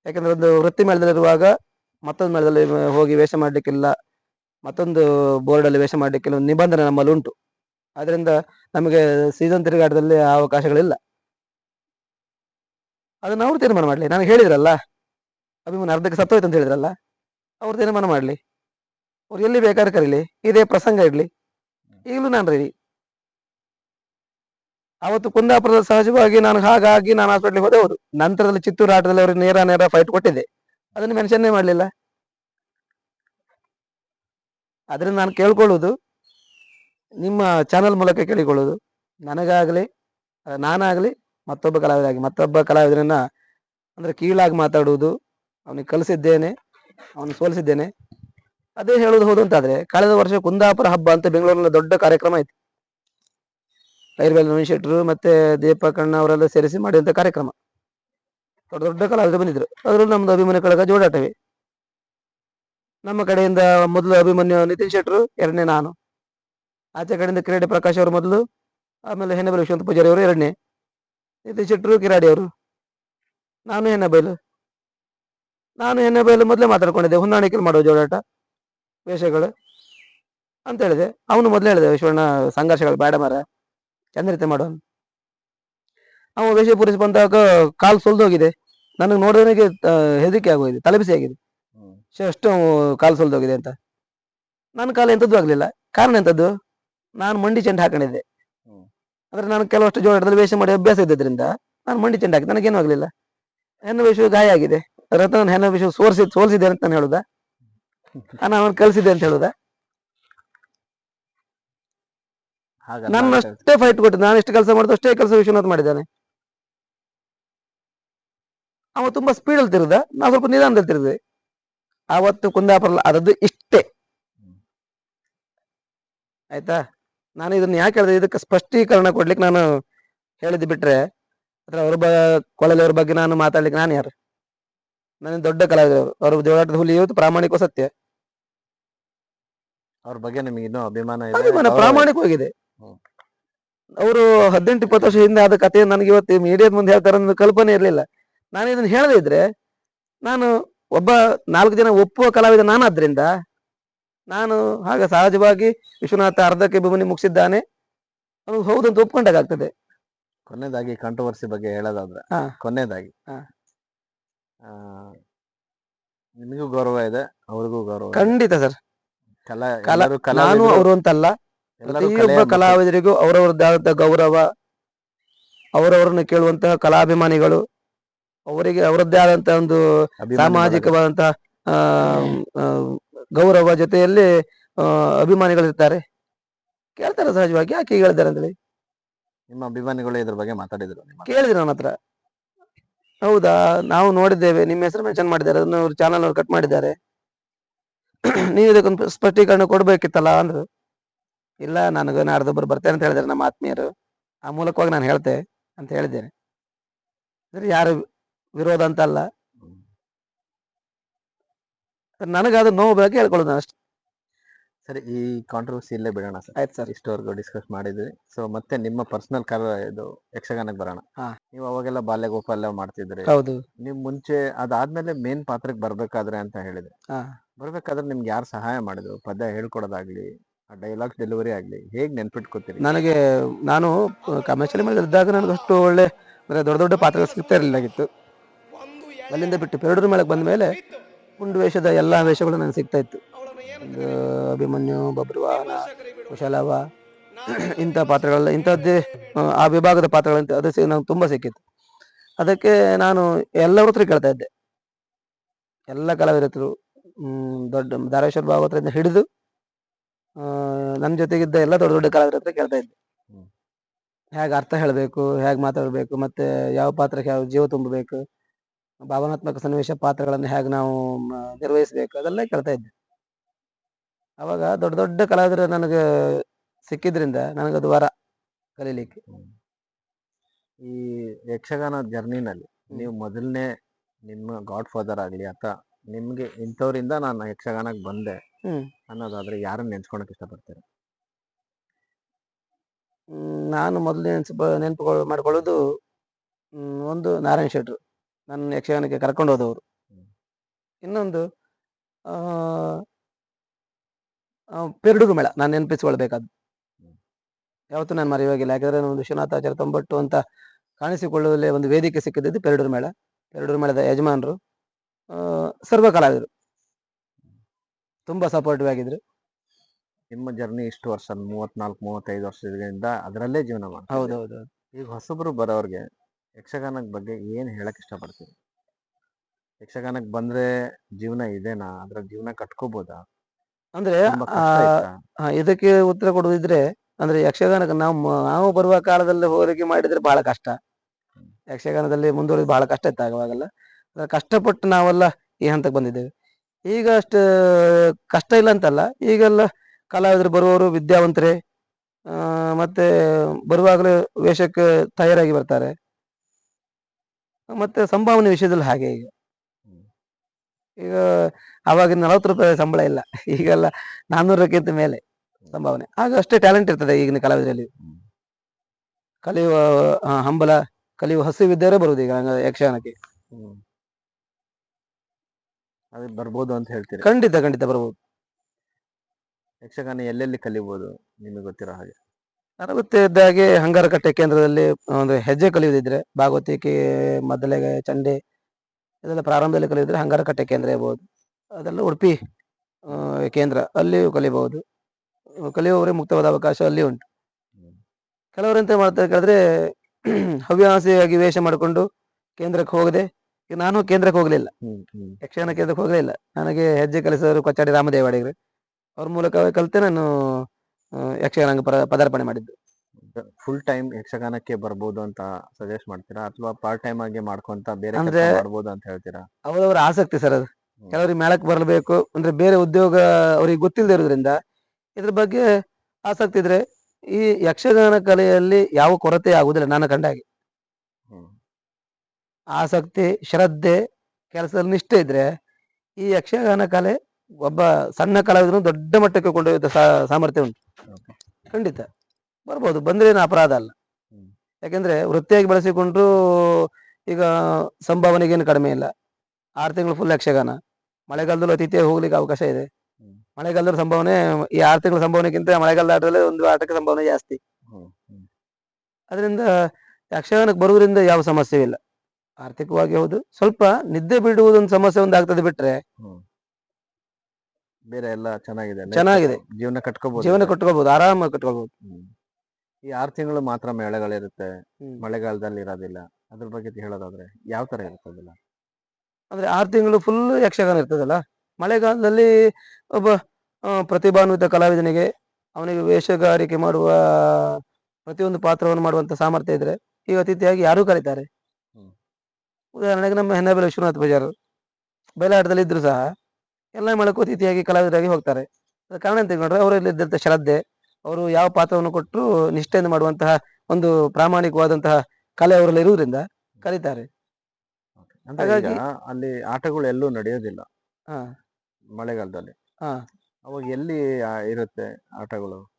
ಯಾಕಂದ್ರೆ ಒಂದು ವೃತ್ತಿ ಮೇಳದಲ್ಲಿರುವಾಗ ಮತ್ತೊಂದು ಮೇಳದಲ್ಲಿ ಹೋಗಿ ವೇಷ ಮಾಡಲಿಕ್ಕಿಲ್ಲ, ಮತ್ತೊಂದು ಬೋರ್ಡಲ್ಲಿ ವೇಷ ಮಾಡ್ಲಿಕ್ಕೆ ಒಂದು ನಿಬಂಧನೆ ನಮ್ಮಲ್ಲಿ ಉಂಟು. ಆದ್ರಿಂದ ನಮಗೆ ಸೀಸನ್ ತಿರುಗಾಟದಲ್ಲಿ ಅವಕಾಶಗಳಿಲ್ಲ. ಅದನ್ನ ಅವ್ರು ತೀರ್ಮಾನ ಮಾಡ್ಲಿ. ನಾನು ಹೇಳಿದ್ರಲ್ಲ, ಅಭಿಮಾನ ಅರ್ಧಕ್ಕೆ ಸತ್ತೋಯ್ತು ಅಂತ ಹೇಳಿದ್ರಲ್ಲ, ಅವ್ರು ತೀರ್ಮಾನ ಮಾಡ್ಲಿ. ಅವ್ರು ಎಲ್ಲಿ ಬೇಕಾದ್ರೆ ಕರೀಲಿ, ಇದೇ ಪ್ರಸಂಗ ಇರಲಿ. ಈಗಲೂ ನಾನು ರೆಡಿ ಅವತ್ತು ಕುಂದಾಪುರದ ಸಹಜವಾಗಿ ನಾನು ಹಾಗಾಗಿ ನಾನು ಹಾಸ್ಪಿಟ್ಲಿಗೆ ಹೋದೆ ನಂತರದಲ್ಲಿ ಚಿತ್ತೂರು ಆಟದಲ್ಲಿ ಅವ್ರಿಗೆ ನೇರ ನೇರ ಫೈಟ್ ಕೊಟ್ಟಿದ್ದೆ. ಅದನ್ನು ಮೆನ್ಷನ್ನೇ ಮಾಡಲಿಲ್ಲ. ಅದರಿಂದ ನಾನು ಕೇಳ್ಕೊಳ್ಳೋದು ನಿಮ್ಮ ಚಾನಲ್ ಮೂಲಕ ಕೇಳಿಕೊಳ್ಳೋದು ನನಗಾಗಲಿ ನಾನಾಗಲಿ, ಮತ್ತೊಬ್ಬ ಕಲಾವಿದಾಗಿ, ಮತ್ತೊಬ್ಬ ಕಲಾವಿದರನ್ನ ಅಂದ್ರೆ ಕೀಳಾಗಿ ಮಾತಾಡುವುದು. ಅವನಿಗೆ ಕಲಿಸಿದ್ದೇನೆ ಅವನು ಸೋಲಿಸಿದ್ದೇನೆ. ಅದೇ ಹೇಳುದು ಹೌದು ಅಂತಾದ್ರೆ, ಕಳೆದ ವರ್ಷ ಕುಂದಾಪುರ ಹಬ್ಬ ಅಂತ ಬೆಂಗಳೂರಿನಲ್ಲಿ ದೊಡ್ಡ ಕಾರ್ಯಕ್ರಮ ಆಯ್ತು ಐರ್ವೇಲ್ ನವೀನ್ ಶೆಟ್ರು ಮತ್ತೆ ದೀಪಕಣ್ಣ ಅವರೆಲ್ಲ ಸೇರಿಸಿ ಮಾಡಿದಂತ ಕಾರ್ಯಕ್ರಮ. ದೊಡ್ಡ ದೊಡ್ಡ ಕಲಾವಿದರು ಬಂದಿದ್ರು ಅದ್ರಲ್ಲಿ ನಮ್ದು ಅಭಿಮಾನಿ ಕಳಗ ಜೋಡಾಟವೇ. ನಮ್ಮ ಕಡೆಯಿಂದ ಮೊದಲು ಅಭಿಮನ್ಯು ನಿತಿನ್ ಶೆಟ್ರು, ಎರಡನೇ ನಾನು. ಆಚೆ ಕಡೆಯಿಂದ ಕಿರಾಡಿ ಪ್ರಕಾಶ್ ಅವರು ಮೊದಲು, ಆಮೇಲೆ ಹೆನ್ನಬೈಲು ಯಶವಂತ ಪೂಜಾರಿ ಅವರು ಎರಡನೇ. ನಿತಿನ್ ಶೆಟ್ರು, ಕಿರಾಡಿ ಅವರು. ನಾನು ಹೆನ್ನಬೈಲು ನಾನು ಹೆನ್ನಬೈಲು ಮೊದಲೇ ಮಾತಾಡ್ಕೊಂಡಿದ್ದೆ. ಹೊಂದಾಣಿಕೆ ಮಾಡುವ ಜೋಡಾಟ. ವೇಷಗಳು ಅಂತ ಹೇಳಿದೆ. ಅವನು ಮೊದಲೇ ಹೇಳಿದೆ ವಿಶ್ವಣ್ಣ ಸಂಘರ್ಷಗಳು ಬೇಡ ಮರ ಚಂದ್ರತೆ ಮಾಡು ಅವನು ಅವ ವೇಷ ಪೂರೈಸಿ ಬಂದಾಗ ಕಾಲು ಹೋಗಿದೆ ನನಗೆ ನೋಡೋನಿಗೆ ಹೆದರಿಕೆ ಆಗೋಗಿದೆ ತಲೆಬಿಸಿ ಆಗಿದೆ. ಅಷ್ಟು ಕಾಲು ಹೋಗಿದೆ ಅಂತ. ನನ್ನ ಕಾಲು ಎಂಥದ್ದು ಆಗಲಿಲ್ಲ. ಕಾರಣ ಎಂಥದ್ದು ನಾನು ಮಂಡಿ ಚೆಂಡು ಹಾಕೊಂಡಿದ್ದೆ. ಅಂದ್ರೆ ನಾನು ಕೆಲವಷ್ಟು ಜೋಡಾಟದಲ್ಲಿ ವೇಷ ಮಾಡಿ ಅಭ್ಯಾಸ ಇದ್ದಿದ್ರಿಂದ ನಾನು ಮಂಡಿ ಚೆಂಡು ಹಾಕಿ ನನಗೇನು ಆಗಲಿಲ್ಲ. ಹೆಣ್ಣು ವೇಷ ಗಾಯ ಆಗಿದೆ. ರಥ ನಾನು ಹೆಣ್ಣು ವೇಷ ಸೋರಿಸಿ ಸೋಲಿಸಿದೆ ಅಂತ ನಾನು ಹೇಳುದಾ? ನಾನು ಅವನು ಕಲಿಸಿದೆ ಅಂತ ಹೇಳುದಾ? ನನ್ನ ಅಷ್ಟೇ ಫೈಟ್ ಕೊಟ್ಟಿದ್ದೆ. ನಾನು ಎಷ್ಟು ಕೆಲಸ ಮಾಡಿದ್ದು ಅಷ್ಟೇ ಕೆಲಸ ವಿಶ್ವನಾಥ್ ಮಾಡಿದ್ದಾನೆ. ಅವ ತುಂಬಾ ಸ್ಪೀಡ್ ಅಲ್ಲಿ ತಿರುದ ನಾವು ಸ್ವಲ್ಪ ನಿಧಾನದಲ್ಲಿ ತಿರುಗಿದೆ ಆವತ್ತು ಕುಂದಾಪುರ ಅದದ್ದು ಇಷ್ಟೇ. ಆಯ್ತಾ? ನಾನು ಇದನ್ನ ಯಾಕೆ ಹೇಳಿದೆ ಇದಕ್ಕೆ ಸ್ಪಷ್ಟೀಕರಣ ಕೊಡ್ಲಿಕ್ಕೆ ನಾನು ಹೇಳಿದ್ ಬಿಟ್ರೆ ಅಥವಾ ಅವ್ರ ಬ ಕೊಳಲೆಯವ್ರ ಬಗ್ಗೆ ನಾನು ಮಾತಾಡ್ಲಿಕ್ಕೆ ನಾನು ಯಾರು? ನನ್ನ ದೊಡ್ಡ ಕಲಾವಿದರು. ಅವ್ರ ಜೋಡಾಟದ ಹುಲಿ ಇವತ್ತು ಪ್ರಾಮಾಣಿಕ ಸತ್ಯ. ಅವ್ರ ಬಗ್ಗೆ ನಿಮಗೆ ಇನ್ನೂ ಅಭಿಮಾನ ಇದೆ? ಅಭಿಮಾನ. ಪ್ರಾಮಾಣಿಕವಾಗಿದೆ. ಅವರು ಹದಿನೆಂಟು ಇಪ್ಪತ್ತು ವರ್ಷ ಹಿಂದೆ ಆದ ಕಥೆ ನನಗೆ ಇವತ್ತು ಮೀಡಿಯಾದ ಮುಂದೆ ಹೇಳ್ತಾರೆ ಅನ್ನೋ ಕಲ್ಪನೆ ಇರಲಿಲ್ಲ. ನಾನು ಇದನ್ನ ಹೇಳದೇ ಇದ್ರೆ ನಾನು ಒಬ್ಬ ನಾಲ್ಕು ಜನ ಒಪ್ಪುವ ಕಲಾವಿದ ನಾನಾದ್ರಿಂದ ನಾನು ಹಾಗೆ ಸಹಜವಾಗಿ ವಿಶ್ವನಾಥ ಅರ್ಧಕ್ಕೆ ಬಿಮನಿ ಮುಗಿಸಿದ್ದಾನೆ. ಅವನು ಹೌದಂತ ಒಪ್ಕೊಂಡಾಗ್ತದೆ ಕೊನೆಯದಾಗಿ ಕಾಂಟ್ರವರ್ಸಿ ಬಗ್ಗೆ ಹೇಳೋದಾದ್ರೆ. ಕೊನೆಯದಾಗಿ ನಿಮಗೂ ಗೌರವ ಇದೆ ಅವ್ರಿಗೂ ಗೌರವ ಖಂಡಿತ ಸರ್. ಕಲಾ ಎಲ್ಲರೂ ನಾನು ಕಲಾವಿದರು ಅವರು ಅಂತಲ್ಲ ಎಲ್ಲರೂ ಪ್ರತಿಯೊಬ್ಬ ಕಲೆಯ ಕಲಾವಿದರಿಗೂ ಅವರವರದ್ದಾದ ಗೌರವ ಅವರವರನ್ನು ಕೇಳುವಂತಹ ಕಲಾಭಿಮಾನಿಗಳು ಅವರಿಗೆ ಅವರದ್ದೇ ಆದಂತಹ ಒಂದು ಸಾಮಾಜಿಕವಾದಂತಹ ಆ, ಆ, ಗೌರವ ಜೊತೆಯಲ್ಲಿ ಆ, ಅಭಿಮಾನಿಗಳಿರ್ತಾರೆ. ಕೇಳ್ತಾರೆ ಸಹಜವಾಗಿ ಯಾಕೆ ಹೀಗೆ ಹೇಳಿದ್ದಾರೆ ಅಂತೇಳಿ. ನಿಮ್ಮ ಅಭಿಮಾನಿಗಳು ಇದ್ರ ಬಗ್ಗೆ ಮಾತಾಡಿದ್ರು ನಿಮ್ಮ ಕೇಳಿದ್ರು ನನ್ನ ಹತ್ರ. ಹೌದಾ? ನಾವು ನೋಡಿದ್ದೇವೆ ನಿಮ್ಮ ಹೆಸರು ಮೆನ್ಷನ್ ಮಾಡಿದ್ದಾರೆ ಅದನ್ನ ಅವ್ರ ಚಾನಲ್ ಅವ್ರು ಕಟ್ ಮಾಡಿದ್ದಾರೆ. ನೀವು ಇದಕ್ಕೊಂದು ಸ್ಪಷ್ಟೀಕರಣ ಕೊಡ್ಬೇಕಿತ್ತಲ್ಲ ಅಂದ್ರು. ಇಲ್ಲ ನನಗೆ ನಾಡ್ದೊಬ್ಬರು ಬರ್ತೇನೆ ಅಂತ ಹೇಳಿದ್ರೆ ನಮ್ಮ ಆತ್ಮೀಯರು ಆ ಮೂಲಕವಾಗಿ ನಾನು ಹೇಳ್ತೆ ಅಂತ ಹೇಳಿದ್ದೇನೆ. ಅಂದ್ರೆ ಯಾರು ವಿರೋಧ ಅಂತ ಅಲ್ಲ. ಹ್ಮ್. ನನಗಾದ ನೋವು ಬಗ್ಗೆ ಹೇಳ್ಕೊಳ್ಳೋದು ಅಷ್ಟೇ. ಸರಿ ಈ ಕಾಂಟ್ರವರ್ಸಿ ಇಲ್ಲೇ ಬಿಡೋಣ ಸರ್. ಆಯ್ತು ಸರ್. ಇಷ್ಟವರೆಗೂ ಡಿಸ್ಕಸ್ ಮಾಡಿದ್ವಿ. ಸೊ ಮತ್ತೆ ನಿಮ್ಮ ಪರ್ಸನಲ್ ಕಾರ್ ಇದು ಯಕ್ಷಗಾನಕ್ಕೆ ಬರೋಣ. ಹಾ. ನೀವು ಅವಾಗೆಲ್ಲ ಬಾಲ್ಯ ಗೋಪಾಲ ಮಾಡ್ತಿದ್ರಿ. ಹೌದು. ನಿಮ್ ಮುಂಚೆ ಅದಾದ್ಮೇಲೆ ಮೇನ್ ಪಾತ್ರಕ್ಕೆ ಬರ್ಬೇಕಾದ್ರೆ ಅಂತ ಹೇಳಿದ್ರೆ ಹಾ. ಬರ್ಬೇಕಾದ್ರೆ ನಿಮ್ಗೆ ಯಾರು ಸಹಾಯ ಮಾಡಿದ್ರು? ಪದ್ಯ ಹೇಳ್ಕೊಡೋದಾಗ್ಲಿ ಆ ಡೈಲಾಗ್ಸ್ ಡೆಲಿವರಿ ಆಗ್ಲಿ ಹೇಗ್ ನೆನ್ಪಿಟ್ಕೋತೀರಿ? ನನಗೆ ನಾನು ಕಮರ್ಷಿಯಲ್ ಮೇಲೆ ಇದ್ದಾಗ ನನಗೆ ಅಷ್ಟು ಒಳ್ಳೆ ಅಂದ್ರೆ ದೊಡ್ಡ ದೊಡ್ಡ ಪಾತ್ರ ಸಿಗ್ತಾ ಇರಲಿಲ್ಲಾಗಿತ್ತು ಅಲ್ಲಿಂದ ಬಿಟ್ಟು ಪೆರಡೂರು ಮೇಳಕ್ಕೆ ಬಂದ ಮೇಲೆ ಪುಂಡು ವೇಷದ ಎಲ್ಲ ವೇಷಗಳು ನನಗೆ ಸಿಗ್ತಾ ಇತ್ತು. ಅಭಿಮನ್ಯು ಬಬ್ರುವಾಹನ ಕುಶಲವ ಇಂಥ ಪಾತ್ರಗಳೆಲ್ಲ ಇಂಥದ್ದೇ ಆ, ವಿಭಾಗದ ಪಾತ್ರಗಳಂತ ಅದು ಸಿ- ನಂಗೆ ತುಂಬಾ ಸಿಕ್ಕಿತ್ತು. ಅದಕ್ಕೆ ನಾನು ಎಲ್ಲರ ಹತ್ರ ಕೇಳ್ತಾ ಇದ್ದೆ. ಎಲ್ಲ ಕಲಾವಿದ್ರು ದೊಡ್ಡ ಧಾರೇಶ್ವರ ಭಾಗವತರಿಂದ ಹಿಡಿದು ಆ, ನನ್ನ ಜೊತೆಗಿದ್ದ ಎಲ್ಲ ದೊಡ್ಡ ದೊಡ್ಡ ಕಲಾವಿದರ ಹತ್ರ ಕೇಳ್ತಾ ಇದ್ದೆ. ಹೇಗೆ ಅರ್ಥ ಹೇಳಬೇಕು ಹೇಗೆ ಮಾತಾಡಬೇಕು ಮತ್ತೆ ಯಾವ ಪಾತ್ರಕ್ಕೆ ಯಾವ ಜೀವ ತುಂಬಬೇಕು ಭಾವನಾತ್ಮಕ ಸನ್ನಿವೇಶ ಪಾತ್ರಗಳನ್ನು ಹೇಗೆ ನಾವು ನಿರ್ವಹಿಸಬೇಕು ಅದೆಲ್ಲ ಕೇಳ್ತಾ ಇದ್ದೆ. ಅವಾಗ ದೊಡ್ಡ ದೊಡ್ಡ ಕಲಾವಿದರು ನನಗೆ ಸಿಕ್ಕಿದ್ರಿಂದ ನನಗದು ವರ ಕಲೀಲಿಕ್ಕೆ. ಈ ಯಕ್ಷಗಾನ ಜರ್ನಿನಲ್ಲಿ ನೀವು ಮೊದಲನೇ ನಿಮ್ಮ ಗಾಡ್ ಫಾದರ್ ಆಗಲಿ ಅಥವಾ ನಿಮಗೆ ಇಂಥವ್ರಿಂದ ನಾನು ಯಕ್ಷಗಾನಕ್ಕೆ ಬಂದೆ. ಅನ್ನೋದಾದ್ರೆ ಯಾರನ್ನ ನೆನ್ಸ್ಕೊಳಕ್ ಇಷ್ಟಪಡ್ತೇನೆ ನಾನು ಮೊದಲು ನೆನ್ಸ್ಪ ನೆನಪು ಮಾಡ್ಕೊಳ್ಳೋದು ಒಂದು ನಾರಾಯಣ ಶೆಟ್ರು. ನನ್ನ ಯಕ್ಷಗಾನಕ್ಕೆ ಕರ್ಕೊಂಡು ಹೋದವರು. ಇನ್ನೊಂದು ಪೆರಡೂರು ಮೇಳ. ನಾನು ನೆನಪಿಸ್ಕೊಳ್ಬೇಕಾದ್ದು. ಯಾವತ್ತೂ ನಾನು ಮರೆಯುವಾಗಿಲ್ಲ. ಯಾಕಂದ್ರೆ ನಾನು ವಿಶ್ವನಾಥಾಚಾರ ತೊಂಬಟ್ಟು ಅಂತ ಕಾಣಿಸಿಕೊಳ್ಳುವಲ್ಲಿ ಒಂದು ವೇದಿಕೆ ಸಿಕ್ಕಿದ್ದು ಪೆರಡೂರು ಮೇಳ. ಪೆರಡೂರು ಮೇಳದ ಯಜಮಾನರು ಸರ್ವ ಕಲಾವಿದರು ತುಂಬಾ ಸಪೋರ್ಟಿವ್ ಆಗಿದ್ರು. ನಿಮ್ಮ ಜರ್ನಿ ಇಷ್ಟು ವರ್ಷ ಮೂವತ್ನಾಲ್ಕು ಮೂವತ್ತೈದು ವರ್ಷದಿಂದ ಅದರಲ್ಲೇ ಜೀವನ ಹೌದು ಹೌದೌದು. ಈಗ ಹೊಸಬ್ರು ಬರೋರಿಗೆ ಯಕ್ಷಗಾನದ ಬಗ್ಗೆ ಏನು ಹೇಳಕ್ ಇಷ್ಟಪಡ್ತೀರಿ? ಯಕ್ಷಗಾನಕ್ಕೆ ಬಂದ್ರೆ ಜೀವನ ಇದೇನಾ? ಅದ್ರ ಜೀವನ ಕಟ್ಕೋಬೋದಾ? ಅಂದ್ರೆ ಇದಕ್ಕೆ ಉತ್ತರ ಕೊಡುದಿದ್ರೆ ಅಂದ್ರೆ ಯಕ್ಷಗಾನಕ್ಕೆ ನಾವು ನಾವು ಬರುವ ಕಾಲದಲ್ಲಿ ಹೋಲಿಕೆ ಮಾಡಿದ್ರೆ ಬಹಳ ಕಷ್ಟ. ಯಕ್ಷಗಾನದಲ್ಲಿ ಮುಂದುವರಿದು ಬಹಳ ಕಷ್ಟ ಇತ್ತು ಆಗವಾಗಲ್ಲ ಕಷ್ಟಪಟ್ಟು ನಾವೆಲ್ಲ ಈ ಹಂತಕ್ಕೆ ಬಂದಿದ್ದೇವೆ. ಈಗ ಅಷ್ಟು ಕಷ್ಟ ಇಲ್ಲ ಅಂತಲ್ಲ ಈಗೆಲ್ಲ ಕಲಾವಿದರು ಬರುವವರು ವಿದ್ಯಾವಂತರೇ ಆ, ಮತ್ತೆ ಬರುವಾಗಲೇ ವೇಷಕ್ಕೆ ತಯಾರಾಗಿ ಬರ್ತಾರೆ. ಮತ್ತೆ ಸಂಭಾವನೆ ವಿಷಯದಲ್ಲಿ ಹಾಗೆ ಈಗ. ಈಗ ಅವಾಗ ನಲವತ್ತು ರೂಪಾಯಿ ಸಂಬಳ ಇಲ್ಲ. ಈಗೆಲ್ಲ ನಾನ್ನೂರಕ್ಕಿಂತ ಮೇಲೆ ಸಂಭಾವನೆ. ಆಗ ಅಷ್ಟೇ ಟ್ಯಾಲೆಂಟ್ ಇರ್ತದೆ ಈಗಿನ ಕಲಾವಿದರಲ್ಲಿ. ಕಲಿಯುವ ಹಂಬಲ ಕಲಿಯುವ ಹಸಿವಿದ್ದರೆ ಬರುವುದು ಈಗ ಯಕ್ಷಗಾನಕ್ಕೆ. ಅದು ಬರ್ಬೋದು ಅಂತ ಹೇಳ್ತೀರಿ. ಖಂಡಿತ ಖಂಡಿತ ಬರ್ಬೋದು. ಯಕ್ಷಗಾನ ಎಲ್ಲೆಲ್ಲಿ ಕಲಿಬಹುದು ನಿಮಗೆ ಗೊತ್ತಿರೋ ಹಾಗೆ? ನನಗೆ ಗೊತ್ತಿದ್ದ ಹಾಗೆ ಹಂಗಾರಕಟ್ಟೆ ಕೇಂದ್ರದಲ್ಲಿ ಒಂದು ಹೆಜ್ಜೆ ಕಲಿಯುವುದಿದ್ರೆ ಭಾಗವತಿಕೆ ಮೊದಲಿಗೆ ಚಂಡೆ ಇದೆಲ್ಲ ಪ್ರಾರಂಭದಲ್ಲಿ ಕಲಿಯುವುದ್ರೆ ಹಂಗಾರಕಟ್ಟೆ ಕೇಂದ್ರ ಇರ್ಬೋದು ಅದೆಲ್ಲ ಉಡುಪಿ ಕೇಂದ್ರ ಅಲ್ಲಿಯೂ ಕಲಿಬಹುದು. ಕಲಿಯುವವರೇ ಮುಕ್ತವಾದ ಅವಕಾಶ ಅಲ್ಲಿ ಉಂಟು. ಕೆಲವರು ಎಂತ ಮಾಡ್ತಾರೆ ಕೇಳಿದ್ರೆ ಹವ್ಯಾಸಿಯಾಗಿ ವೇಷ ಮಾಡಿಕೊಂಡು ಕೇಂದ್ರಕ್ಕೆ ಹೋಗದೆ ನಾನು ಕೇಂದ್ರಕ್ಕೆ ಹೋಗ್ಲಿಲ್ಲ. ಯಕ್ಷಗಾನ ಕೇಂದ್ರಕ್ಕೆ ಹೋಗಲಿಲ್ಲ. ನನಗೆ ಹೆಜ್ಜೆ ಕಲಿಸಿದವರು ಕೊಚ್ಚಾಡಿ ರಾಮದೇವಾಡಿಗ್ರೆ ಅವ್ರ ಮೂಲಕ ಕಲಿತೆ ನಾನು ಯಕ್ಷಗಾನ ಪದಾರ್ಪಣೆ ಮಾಡಿದ್ದು. ಫುಲ್ ಟೈಮ್ ಯಕ್ಷಗಾನಕ್ಕೆ ಬರ್ಬೋದು ಅಂತ ಸಜೆಸ್ಟ್ ಮಾಡ್ತೀರಾ? ಅಥವಾ ಪಾರ್ಟ್ ಟೈಮ್ ಆಗಿ ಮಾಡ್ಕೊಂತ ಬೇರೆ ಕೆಲ್ಸ ಅಂದ್ರೆ- ಮಾಡ್ಬೋದು ಅಂತ ಹೇಳ್ತೀರಾ? ಅವರವರ ಆಸಕ್ತಿ ಸರ್ ಅದು. ಕೆಲವ್ರಿಗೆ ಮೇಳಕ್ಕೆ ಬರಬೇಕು ಅಂದ್ರೆ ಬೇರೆ ಉದ್ಯೋಗ ಅವ್ರಿಗೆ ಗೊತ್ತಿಲ್ಲದೆ ಇರೋದ್ರಿಂದ ಇದ್ರ ಬಗ್ಗೆ ಆಸಕ್ತಿ ಇದ್ರೆ ಈ ಯಕ್ಷಗಾನ ಕಲೆಯಲ್ಲಿ ಯಾವ ಕೊರತೆ ಆಗುದಿಲ್ಲ ನಾನು ಕಂಡಾಗಿ. ಹ್ಮ್. ಆಸಕ್ತಿ ಶ್ರದ್ಧೆ ಕೆಲಸದಲ್ಲಿ ನಿಷ್ಠೆ ಇದ್ರೆ ಈ ಯಕ್ಷಗಾನ ಕಲೆ ಒಬ್ಬ ಸಣ್ಣ ಕಲಾವಿದನು ದೊಡ್ಡ ಮಟ್ಟಕ್ಕೆ ಕೊಂಡೊಯ್ಯುವ ಸಾ- ಸಾಮರ್ಥ್ಯ ಉಂಟು. Okay. ಖಂಡಿತ. ಬರ್ಬೋದು. ಬಂದ್ರೆ ಏನು ಅಪರಾಧ ಅಲ್ಲ. ಯಾಕೆಂದ್ರೆ ವೃತ್ತಿಯಾಗಿ ಬಳಸಿಕೊಂಡ್ರು ಈಗ ಸಂಭಾವನೆಗೇನು ಕಡಿಮೆ ಇಲ್ಲ. ಆರು ತಿಂಗಳು ಫುಲ್ ಯಕ್ಷಗಾನ. ಮಳೆಗಾಲದಲ್ಲೂ ಅತಿಥಿ ಹೋಗ್ಲಿಕ್ಕೆ ಅವಕಾಶ ಇದೆ. ಮಳೆಗಾಲದ ಸಂಭಾವನೆ ಈ ಆರು ತಿಂಗಳ ಸಂಭಾವನೆಗಿಂತ ಮಳೆಗಾಲದ ಆಟದಲ್ಲಿ ಒಂದು ಆಟಕ್ಕೆ ಸಂಭಾವನೆ ಜಾಸ್ತಿ. ಅದರಿಂದ ಯಕ್ಷಗಾನಕ್ಕೆ ಬರುವುದರಿಂದ ಯಾವ ಸಮಸ್ಯೆ ಇಲ್ಲ. ಆರ್ಥಿಕವಾಗಿ ಹೌದು. ಸ್ವಲ್ಪ ನಿದ್ದೆ ಬಿಡುವುದೊಂದು ಸಮಸ್ಯೆ ಒಂದು ಆಗ್ತದೆ ಬಿಟ್ರೆ ಬೇರೆ ಎಲ್ಲ ಚೆನ್ನಾಗಿದೆ ಚೆನ್ನಾಗಿದೆ. ಜೀವನ ಕಟ್ಕೋಬಹುದು ಜೀವನ ಕಟ್ಕೋಬಹುದು ಆರಾಮಾಗಿ ಕಟ್ಕೊಳ್ಬಹುದು ಹ್ಮ್. ಈ ಆರು ತಿಂಗಳು ಮಾತ್ರ ಮೇಳಗಳಿರುತ್ತೆ ಹ್ಮ್. ಮಳೆಗಾಲದಲ್ಲಿ ಇರೋದಿಲ್ಲ. ಅದ್ರ ಬಗ್ಗೆ ಹೇಳೋದಾದ್ರೆ ಯಾವ ತರ ಇರ್ತದಿಲ್ಲ ಅಂದ್ರೆ ಆರು ತಿಂಗಳು ಫುಲ್ ಯಕ್ಷಗಾನ ಇರ್ತದಲ್ಲ ಮಳೆಗಾಲದಲ್ಲಿ ಒಬ್ಬ ಆ, ಪ್ರತಿಭಾನ್ವಿತ ಕಲಾವಿದನಿಗೆ ಅವನಿಗೆ ವೇಷಗಾರಿಕೆ ಮಾಡುವ ಪ್ರತಿಯೊಂದು ಪಾತ್ರವನ್ನು ಮಾಡುವಂತ ಸಾಮರ್ಥ್ಯ ಇದ್ರೆ ಈಗ ಅತಿಥಿಯಾಗಿ ಯಾರು ಕರೀತಾರೆ. ಹ್ಮ್. ಉದಾಹರಣೆಗೆ ನಮ್ಮ ಹೆನ್ನಬೆಲೆ ವಿಶ್ವನಾಥ್ ಬಜಾರ್. ಬಯಲಾಟದಲ್ಲಿ ಇದ್ರು ಸಹ ಎಲ್ಲ ಮೇಳಕ್ಕೂ ಅತಿಥಿಯಾಗಿ ಕಲಾವಿದರಾಗಿ ಹೋಗ್ತಾರೆ. ಅದಕ್ಕೆ ಕಾರಣ ಅಂತ ಹೇಳ್ಕೊಂಡ್ರೆ ಅವರಲ್ಲಿ ಇದ್ದಂಥ ಶ್ರದ್ಧೆ ಅವರು ಯಾವ ಪಾತ್ರವನ್ನು ಕೊಟ್ಟರು ನಿಷ್ಠೆಯಿಂದ ಮಾಡುವಂತಹ ಒಂದು ಪ್ರಾಮಾಣಿಕವಾದಂತಹ ಕಲೆ ಅವರಲ್ಲಿ ಇರುವುದರಿಂದ ಕಲಿತಾರೆ. ಅಂದ್ರೆ ಈಗ ಹಾಗಾಗಿ- ಅಲ್ಲಿ ಆಟಗಳು ಎಲ್ಲೂ ನಡೆಯೋದಿಲ್ಲ. ಹಾ. ಮಳೆಗಾಲದಲ್ಲಿ. ಹಾ. ಅವಾಗ ಎಲ್ಲಿ ಆ, ಇರುತ್ತೆ ಆಟಗಳು?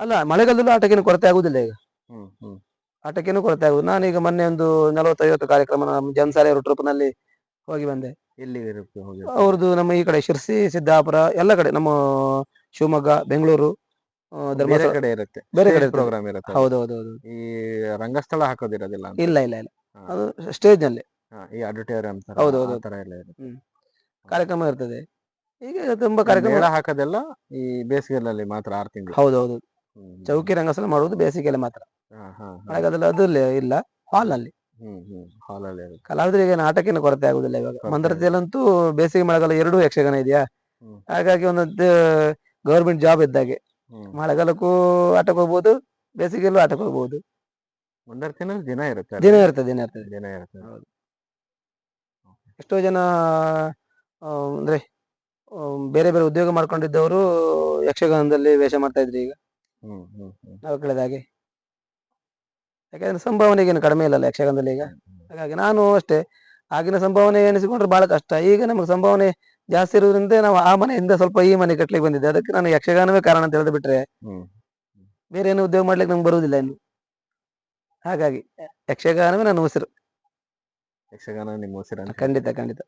ಅಲ್ಲ ಮಳೆಗಾಲದಲ್ಲೂ ಆಟಕ್ಕೇನು ಕೊರತೆ ಆಗುದಿಲ್ಲ ಈಗ. ಹ್ಮ್ ಹ್ಮ್. ಆಟಕ್ಕೇನು ಕೊರತೆ ಆಗುದು ನಾನೀಗ ಮೊನ್ನೆ ಒಂದು ನಲವತ್ತೈವತ್ತು ಕಾರ್ಯಕ್ರಮ ನಮ್ಮ ಟ್ರೂಪ್ನಲ್ಲಿ ಹೋಗಿ ಬಂದೆ. ಎಲ್ಲಿ ಇರುತ್ತೆ ಹೋಗಿ? ಅವ್ರದ್ದು ನಮ್ಮ ಈ ಕಡೆ ಶಿರ್ಸಿ ಸಿದ್ದಾಪುರ ಎಲ್ಲ ಕಡೆ ನಮ್ಮ ಶಿವಮೊಗ್ಗ ಬೆಂಗಳೂರು. ಬೇರೆ ಕಡೆ ಇರುತ್ತೆ ಬೇರೆ ಕಡೆ ಪ್ರೋಗ್ರಾಮ್ ಇರುತ್ತೆ ಹೌದು ಹೌದು ಹೌದು ಈ ರಂಗಸ್ಥಳ ಹಾಕೋದಿರೋದಿಲ್ಲ ಅಂತ. ಇಲ್ಲ ಇಲ್ಲ ಇಲ್ಲ. ಹಾ. ಅದು ಸ್ಟೇಜ್ನಲ್ಲಿ ಹಾ, ಈ ಆಡಿಟೋರಿಯಂ ತರ ಹೌದು, ಹೌದು. ಆ ತರ ಎಲ್ಲ ಇರುತ್ತೆ. ಕಾರ್ಯಕ್ರಮ ಇರ್ತದೆ. ಈಗ ತುಂಬಾ ಮೇಳ ಕಾರ್ಯಕ್ರಮ ಹಾಕೋದೆಲ್ಲ ಈ ಬೇಸಿಗೆಯಲ್ಲಿ ಮಾತ್ರ ಆರು ತಿಂಗಳು. ಹೌದು ಹೌದು ಚೌಕಿ ರಂಗಸ್ಥಳ ಮಾಡುವುದು ಬೇಸಿಗೆಯಲ್ಲಿ ಮಾತ್ರ. ಮಳೆಗಾಲದಲ್ಲಿ ಅದು ಇಲ್ಲ- ಇಲ್ಲ ಹಾಲ್ನಲ್ಲಿ ಹ್ಮ್ ಹ್ಮ್ ಹಾಲಲ್ಲಿ ಇರುತ್ತೆ. ಕಲಾವಿದರಿಗೆ ನಾಟಕಿನ ಕೊರತೆ ಆಗುದಿಲ್ಲ ಇವಾಗ. ಕೊರತೆ ಮಂದರತಿಯಲ್ಲಂತೂ ಬೇಸಿಗೆ ಮಳೆಗಾಲ ಎರಡು ಯಕ್ಷಗಾನ ಇದೆಯಾ? ಹ್ಮ್. ಹಾಗಾಗಿ ಒಂದೊಂದು ಗೌರ್ಮೆಂಟ್ ಜಾಬ್ ಇದ್ದಾಗೆ. ಮಳೆಗಾಲಕ್ಕೂ ಆಟಕ್ಕೆ ಹೋಗ್ಬೋದು ಬೇಸಿಗೆಲ್ಲೂ ಆಟಕ್ಕೆ ಹೋಗ್ಬೋದು. ದಿನ ಇರುತ್ತೆ ದಿನ ಇರುತ್ತೆ ಇರ್ತದೆ ದಿನ ಇರ್ತದೆ ದಿನ ಇರುತ್ತೆ. ಎಷ್ಟೋ ಜನ ಆ, ಅಂದ್ರೆ ಆ, ಬೇರೆ ಬೇರೆ ಉದ್ಯೋಗ ಮಾಡ್ಕೊಂಡಿದ್ದವರು ಯಕ್ಷಗಾನದಲ್ಲಿ ವೇಷ ಮಾಡ್ತಾ ಇದ್ರು ಈಗ. ಹ್ಮ್ ಹ್ಮ್ ಹ್ಮ್. ನಾವು ಕೇಳಿದ ಹಾಗೆ. ಯಾಕಂದ್ರೆ ಸಂಭಾವನೆಗೇನು ಕಡಿಮೆ ಇಲ್ಲಲ್ಲ ಯಕ್ಷಗಾನದಲ್ಲಿ ಈಗ. ಹಾಗಾಗಿ ನಾನು ಅಷ್ಟೇ ಆಗಿನ ಸಂಭಾವನೆ ಎನಿಸಿಕೊಂಡ್ರೆ ಬಹಳ ಕಷ್ಟ. ಈಗ ನಮಗೆ ಸಂಭಾವನೆ ಜಾಸ್ತಿ ಇರೋದ್ರಿಂದ ನಾವು ಆ ಮನೆಯಿಂದ ಸ್ವಲ್ಪ ಈ ಮನೆ ಕಟ್ಲಿಕ್ಕೆ ಬಂದಿದ್ದೆ. ಅದಕ್ಕೆ ನಾನು ಯಕ್ಷಗಾನವೇ ಕಾರಣ ಅಂತ ಹೇಳಿದ್ ಬಿಟ್ರೆ ಬೇರೆ ಏನು ಉದ್ಯೋಗ ಮಾಡ್ಲಿಕ್ಕೆ ನಮ್ಗೆ ಬರುವುದಿಲ್ಲ ಇನ್ನು. ಹಾಗಾಗಿ ಯಕ್ಷಗಾನವೇ ನನ್ನ ಉಸಿರು. ಯಕ್ಷಗಾನ ನಿಮ್ಮ ಉಸಿರ ಖಂಡಿತ ಖಂಡಿತ.